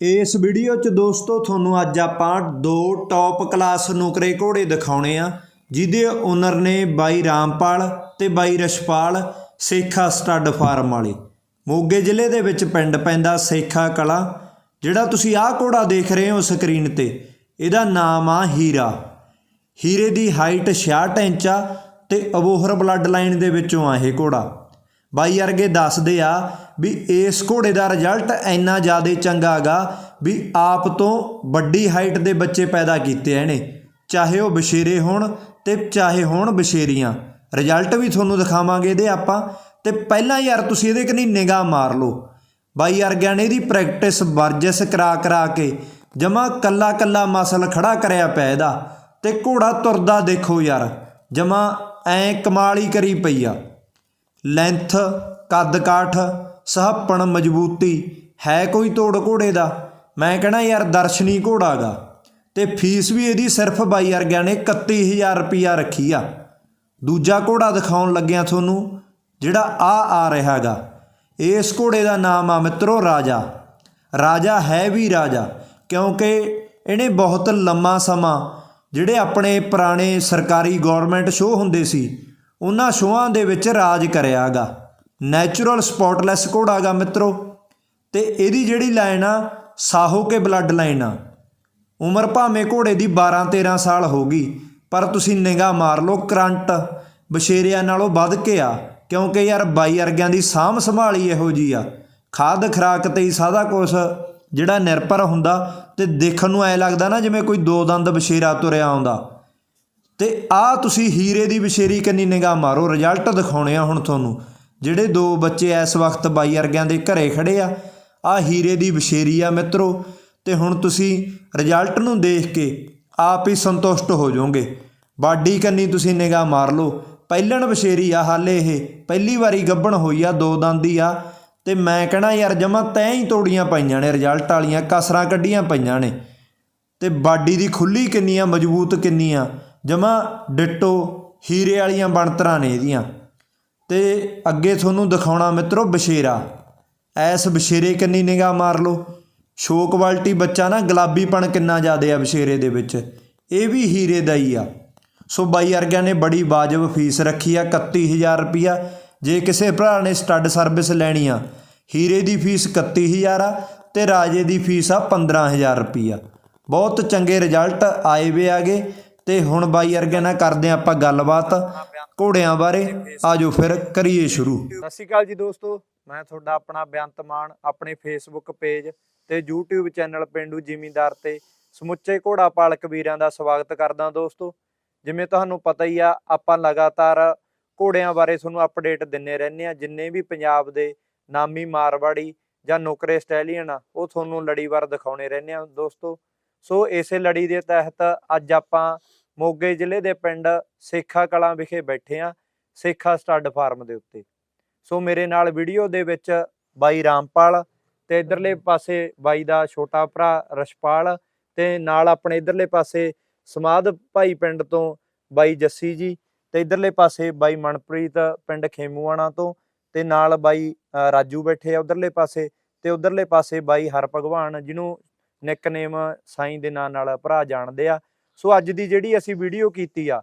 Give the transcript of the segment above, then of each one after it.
ਇਸ ਵੀਡੀਓ 'ਚ ਦੋਸਤੋ, ਤੁਹਾਨੂੰ ਅੱਜ ਆਪਾਂ ਦੋ ਟੌਪ ਕਲਾਸ ਨੁਕਰੇ ਘੋੜੇ ਦਿਖਾਉਣੇ ਆ, ਜਿਹਦੇ ਓਨਰ ਨੇ ਬਾਈ ਰਾਮਪਾਲ ਤੇ ਬਾਈ ਰਸ਼ਪਾਲ ਸੇਖਾ ਸਟੱਡ ਫਾਰਮ ਵਾਲੇ। ਮੋਗੇ ਜ਼ਿਲ੍ਹੇ ਦੇ ਵਿੱਚ ਪਿੰਡ ਪੈਂਦਾ ਸੇਖਾ ਕਲਾ, ਜਿਹੜਾ ਤੁਸੀਂ ਆਹ ਘੋੜਾ ਦੇਖ ਰਹੇ ਹੋ ਸਕਰੀਨ ਤੇ, ਇਹਦਾ ਨਾਮ ਆ ਹੀਰਾ। ਹੀਰੇ ਦੀ ਹਾਈਟ 66 ਇੰਚ ਆ ਤੇ ਅਬੋਹਰ ਬਲੱਡ ਲਾਈਨ ਦੇ ਵਿੱਚੋਂ ਆ ਇਹ ਘੋੜਾ। ਬਾਈ ਅਰਗੇ ਦੱਸਦੇ ਆ ਵੀ ਇਸ ਘੋੜੇ ਦਾ ਰਿਜ਼ਲਟ ਇੰਨਾ ਜ਼ਿਆਦਾ ਚੰਗਾ ਗਾ ਵੀ ਆਪ ਤੋਂ ਵੱਡੀ ਹਾਈਟ ਦੇ ਬੱਚੇ ਪੈਦਾ ਕੀਤੇ ਇਹਨੇ। ਚਾਹੇ ਉਹ ਬਸ਼ੇਰੇ ਹੋਣ ਤੇ ਚਾਹੇ ਹੋਣ ਬਸ਼ੇਰੀਆਂ। ਰਿਜ਼ਲਟ ਵੀ ਤੁਹਾਨੂੰ ਦਿਖਾਵਾਂਗੇ ਇਹਦੇ ਆਪਾਂ। ਤੇ ਪਹਿਲਾਂ ਯਾਰ ਤੁਸੀਂ ਇਹਦੇ ਕਨੀ ਨਿਗਾਹ ਮਾਰ ਲਓ। ਬਾਈ ਅਰਗਿਆਂ ਨੇ ਇਹਦੀ ਪ੍ਰੈਕਟਿਸ ਵਰਜਿਸ ਕਰਾ ਕਰਾ ਕੇ ਜਮਾ ਕੱਲਾ ਕੱਲਾ ਮਸਲ ਖੜਾ ਕਰਿਆ ਪਿਆ ਇਹਦਾ। ਤੇ ਘੋੜਾ ਤੁਰਦਾ ਦੇਖੋ ਯਾਰ, ਜਮਾ ਐ ਕਮਾਲ ਹੀ ਕਰੀ ਪਈ ਆ। ਲੈਂਥ ਕੱਦ ਕਾਠ ਸਹੱਪਣ, ਮਜ਼ਬੂਤੀ, ਹੈ ਕੋਈ ਤੋੜ ਘੋੜੇ ਦਾ? ਮੈਂ ਕਹਣਾ ਯਾਰ ਦਰਸ਼ਨੀ ਘੋੜਾ ਗਾ। ਤੇ ਫੀਸ ਵੀ ਇਹਦੀ ਸਿਰਫ ਬਾਈ ਵਰਗਿਆਂ ਨੇ 31000 ਰੁਪਿਆ ਰੱਖੀ ਆ। ਦੂਜਾ ਘੋੜਾ ਦਿਖਾਉਣ ਲੱਗਿਆ ਤੁਹਾਨੂੰ, ਜਿਹੜਾ ਆ ਆ ਰਿਹਾਗਾ ਇਸ ਘੋੜੇ ਦਾ ਨਾਮ ਆ ਮਿੱਤਰੋ ਰਾਜਾ। ਰਾਜਾ ਹੈ ਵੀ ਰਾਜਾ, ਕਿਉਂਕਿ ਇਹਨੇ ਬਹੁਤ ਲੰਮਾ ਸਮਾਂ, ਜਿਹੜੇ ਆਪਣੇ ਪੁਰਾਣੇ ਸਰਕਾਰੀ ਗਵਰਨਮੈਂਟ ਸ਼ੋਅ ਹੁੰਦੇ ਸੀ ਉਹਨਾਂ ਸ਼ੋਆਂ ਦੇ ਵਿੱਚ ਰਾਜ ਕਰਿਆਗਾ। ਨੈਚੁਰਲ ਸਪੌਟਲੈਸ ਘੋੜਾ ਗਾ ਮਿੱਤਰੋ। ਤੇ ਇਹਦੀ ਜਿਹੜੀ ਲਾਈਨ ਆ, ਸਾਹੋ ਕੇ ਬਲੱਡ ਲਾਈਨ ਆ। ਉਮਰ ਭਾਵੇਂ ਘੋੜੇ ਦੀ 12 13 ਸਾਲ ਹੋ ਗਈ, ਪਰ ਤੁਸੀਂ ਨਿਗਾਹ ਮਾਰ ਲਓ, ਕਰੰਟ ਬਸ਼ੇਰਿਆਂ ਨਾਲੋਂ ਵੱਧ ਕੇ ਆ। ਕਿਉਂਕਿ ਯਾਰ ਬਾਈ ਅਰਗਿਆਂ ਦੀ ਸਾਂਭ ਸੰਭਾਲੀ ਇਹੋ ਜੀ ਆ। ਖਾਦ ਖਰਾਕ ਤੇ ਹੀ ਸਾਦਾ ਕੁਛ ਜਿਹੜਾ ਨਿਰਭਰ ਹੁੰਦਾ ਤੇ ਦੇਖਣ ਨੂੰ ਐ ਲੱਗਦਾ ਨਾ ਜਿਵੇਂ ਕੋਈ ਦੋ ਦੰਦ ਬਸ਼ੇਰਾ ਤੁਰਿਆ ਆਉਂਦਾ। ਤੇ ਆ ਤੁਸੀਂ ਹੀਰੇ ਦੀ ਬਸ਼ੇਰੀ ਕੰਨੀ ਨਿਗਾਹ ਮਾਰੋ ਰਿਜ਼ਲਟ ਦਿਖਾਉਣੇ ਆ ਹੁਣ ਤੁਹਾਨੂੰ। ਜਿਹੜੇ ਦੋ ਬੱਚੇ ਇਸ ਵਕਤ ਬਾਈ ਅਰਗਿਆਂ ਦੇ ਘਰੇ ਖੜੇ ਆ ਆ ਹੀਰੇ ਦੀ ਬਸ਼ੇਰੀ ਆ ਮਿੱਤਰੋ, ਤੇ ਹੁਣ ਤੁਸੀਂ ਰਿਜ਼ਲਟ ਨੂੰ ਦੇਖ ਕੇ ਆਪ ਹੀ ਸੰਤੁਸ਼ਟ ਹੋ ਜਾਓਗੇ। ਬਾਡੀ ਕੰਨੀ ਤੁਸੀਂ ਨਿਗਾਹ ਮਾਰ ਲਓ। ਪਹਿਲਣ ਬਸ਼ੇਰੀ ਆ ਹਾਲੇ ਇਹ, ਪਹਿਲੀ ਵਾਰੀ ਗੱਭਣ ਹੋਈ ਆ, ਦੋ ਦੰਦੀ ਆ, ਤੇ ਮੈਂ ਕਹਣਾ ਯਾਰ ਜਮਾ ਤੈਂ ਹੀ ਤੋੜੀਆਂ ਪਈਆਂ ਨੇ ਰਿਜ਼ਲਟ ਵਾਲੀਆਂ ਕਸਰਾਂ ਕੱਢੀਆਂ ਪਈਆਂ ਨੇ। ਤੇ ਬਾਡੀ ਦੀ ਖੁੱਲੀ ਕਿੰਨੀ ਆ, ਮਜ਼ਬੂਤ ਕਿੰਨੀ ਆ ਜਮਾ ਡਿੱਟੋ ਹੀਰੇ ਵਾਲੀਆਂ ਬਣਤਰਾਂ ਨੇ ਇਹਦੀਆਂ। ਤੇ ਅੱਗੇ ਤੁਹਾਨੂੰ ਦਿਖਾਉਣਾ ਮਿੱਤਰੋ ਬਸ਼ੇਰਾ। ਐਸ ਬਸ਼ੇਰੇ ਕੰਨੀ ਨਿਗਾਹ ਮਾਰ ਲਓ। ਸ਼ੋ ਕੁਆਲਿਟੀ ਬੱਚਾ ਨਾ, ਗੁਲਾਬੀਪਣ ਕਿੰਨਾ ਜ਼ਿਆਦਾ ਆ ਬਸ਼ੇਰੇ ਦੇ ਵਿੱਚ। ਇਹ ਵੀ ਹੀਰੇ ਦਾ ਹੀ ਆ। ਸੋ ਬਾਈ ਵਰਗਿਆਂ ਨੇ ਬੜੀ ਵਾਜਬ ਫੀਸ ਰੱਖੀ ਆ 31000 ਰੁਪਿਆ ਜੇ ਕਿਸੇ ਭਰਾ ਨੇ ਸਟੱਡ ਸਰਵਿਸ ਲੈਣੀ ਆ, ਹੀਰੇ ਦੀ ਫੀਸ 31000 ਆ ਤੇ ਰਾਜੇ ਦੀ ਫੀਸ ਆ 15000 ਰੁਪਿਆ ਬਹੁਤ ਚੰਗੇ ਰਿਜ਼ਲਟ ਆਏ ਵੇ ਆਗੇ। ਤੇ ਹੁਣ ਬਾਈ ਅਰਗੇ ਨਾਲ ਕਰਦੇ ਹਾਂ ਆਪਾਂ ਗੱਲਬਾਤ ਘੋੜਿਆਂ ਬਾਰੇ। ਆਜੋ ਫਿਰ ਕਰੀਏ ਸ਼ੁਰੂ। ਸਤਿ ਸ਼੍ਰੀ ਅਕਾਲ ਜੀ ਦੋਸਤੋ, ਮੈਂ ਤੁਹਾਡਾ ਆਪਣਾ ਬੇਅੰਤ ਮਾਨ, ਆਪਣੇ ਫੇਸਬੁੱਕ ਪੇਜ ਤੇ YouTube ਚੈਨਲ ਪਿੰਡੂ ਜ਼ਿਮੀਂਦਾਰ ਤੇ ਸਮੁੱਚੇ ਘੋੜਾ ਪਾਲਕ ਵੀਰਾਂ ਦਾ ਸਵਾਗਤ ਕਰਦਾ ਦੋਸਤੋ। ਜਿਵੇਂ ਤੁਹਾਨੂੰ ਪਤਾ ਹੀ ਆ, ਆਪਾਂ ਲਗਾਤਾਰ ਘੋੜਿਆਂ ਬਾਰੇ ਤੁਹਾਨੂੰ ਅਪਡੇਟ ਦਿੰਨੇ ਰਹਿੰਦੇ ਆ ਜਿੰਨੇ ਵੀ ਪੰਜਾਬ ਦੇ ਨਾਮੀ ਮਾਰਵਾੜੀ ਜਾਂ ਨੌਕਰੇ ਸਟੈਲੀਅਨ ਆ, ਉਹ ਤੁਹਾਨੂੰ ਲੜੀਵਾਰ ਦਿਖਾਉਣੇ ਰਹਿੰਦੇ ਆ ਦੋਸਤੋ। ਸੋ ਇਸੇ ਲੜੀ ਦੇ ਤਹਿਤ ਅੱਜ ਆਪਾਂ ਮੋਗੇ ਜ਼ਿਲ੍ਹੇ ਦੇ ਪਿੰਡ ਸੇਖਾ ਕਲਾਂ ਵਿਖੇ ਬੈਠੇ ਆ ਸੇਖਾ ਸਟੱਡ ਫਾਰਮ ਦੇ ਉੱਤੇ। ਸੋ ਮੇਰੇ ਨਾਲ ਵੀਡੀਓ ਦੇ ਵਿੱਚ ਬਾਈ ਰਾਮਪਾਲ ਤੇ ਇਧਰਲੇ ਪਾਸੇ ਬਾਈ ਦਾ ਛੋਟਾ ਭਰਾ ਰਸ਼ਪਾਲ ਤੇ ਨਾਲ ਆਪਣੇ ਇਧਰਲੇ ਪਾਸੇ ਸਮਾਦ ਭਾਈ ਪਿੰਡ ਤੋਂ ਬਾਈ ਜੱਸੀ ਜੀ ਤੇ ਇਧਰਲੇ ਪਾਸੇ ਬਾਈ ਮਨਪ੍ਰੀਤ ਪਿੰਡ ਖੇਮੂਆਣਾ ਤੋਂ ਤੇ ਨਾਲ ਬਾਈ ਰਾਜੂ ਬੈਠੇ ਆ ਉਧਰਲੇ ਪਾਸੇ ਤੇ ਉਧਰਲੇ ਪਾਸੇ ਬਾਈ ਹਰ ਭਗਵਾਨ ਜਿਹਨੂੰ ਨਿਕਨੇਮ ਸਾਈਂ ਦੇ ਨਾਂ ਨਾਲ ਭਰਾ ਜਾਣਦੇ ਆ। ਸੋ ਅੱਜ ਦੀ ਜਿਹੜੀ ਅਸੀਂ ਵੀਡੀਓ ਕੀਤੀ ਆ,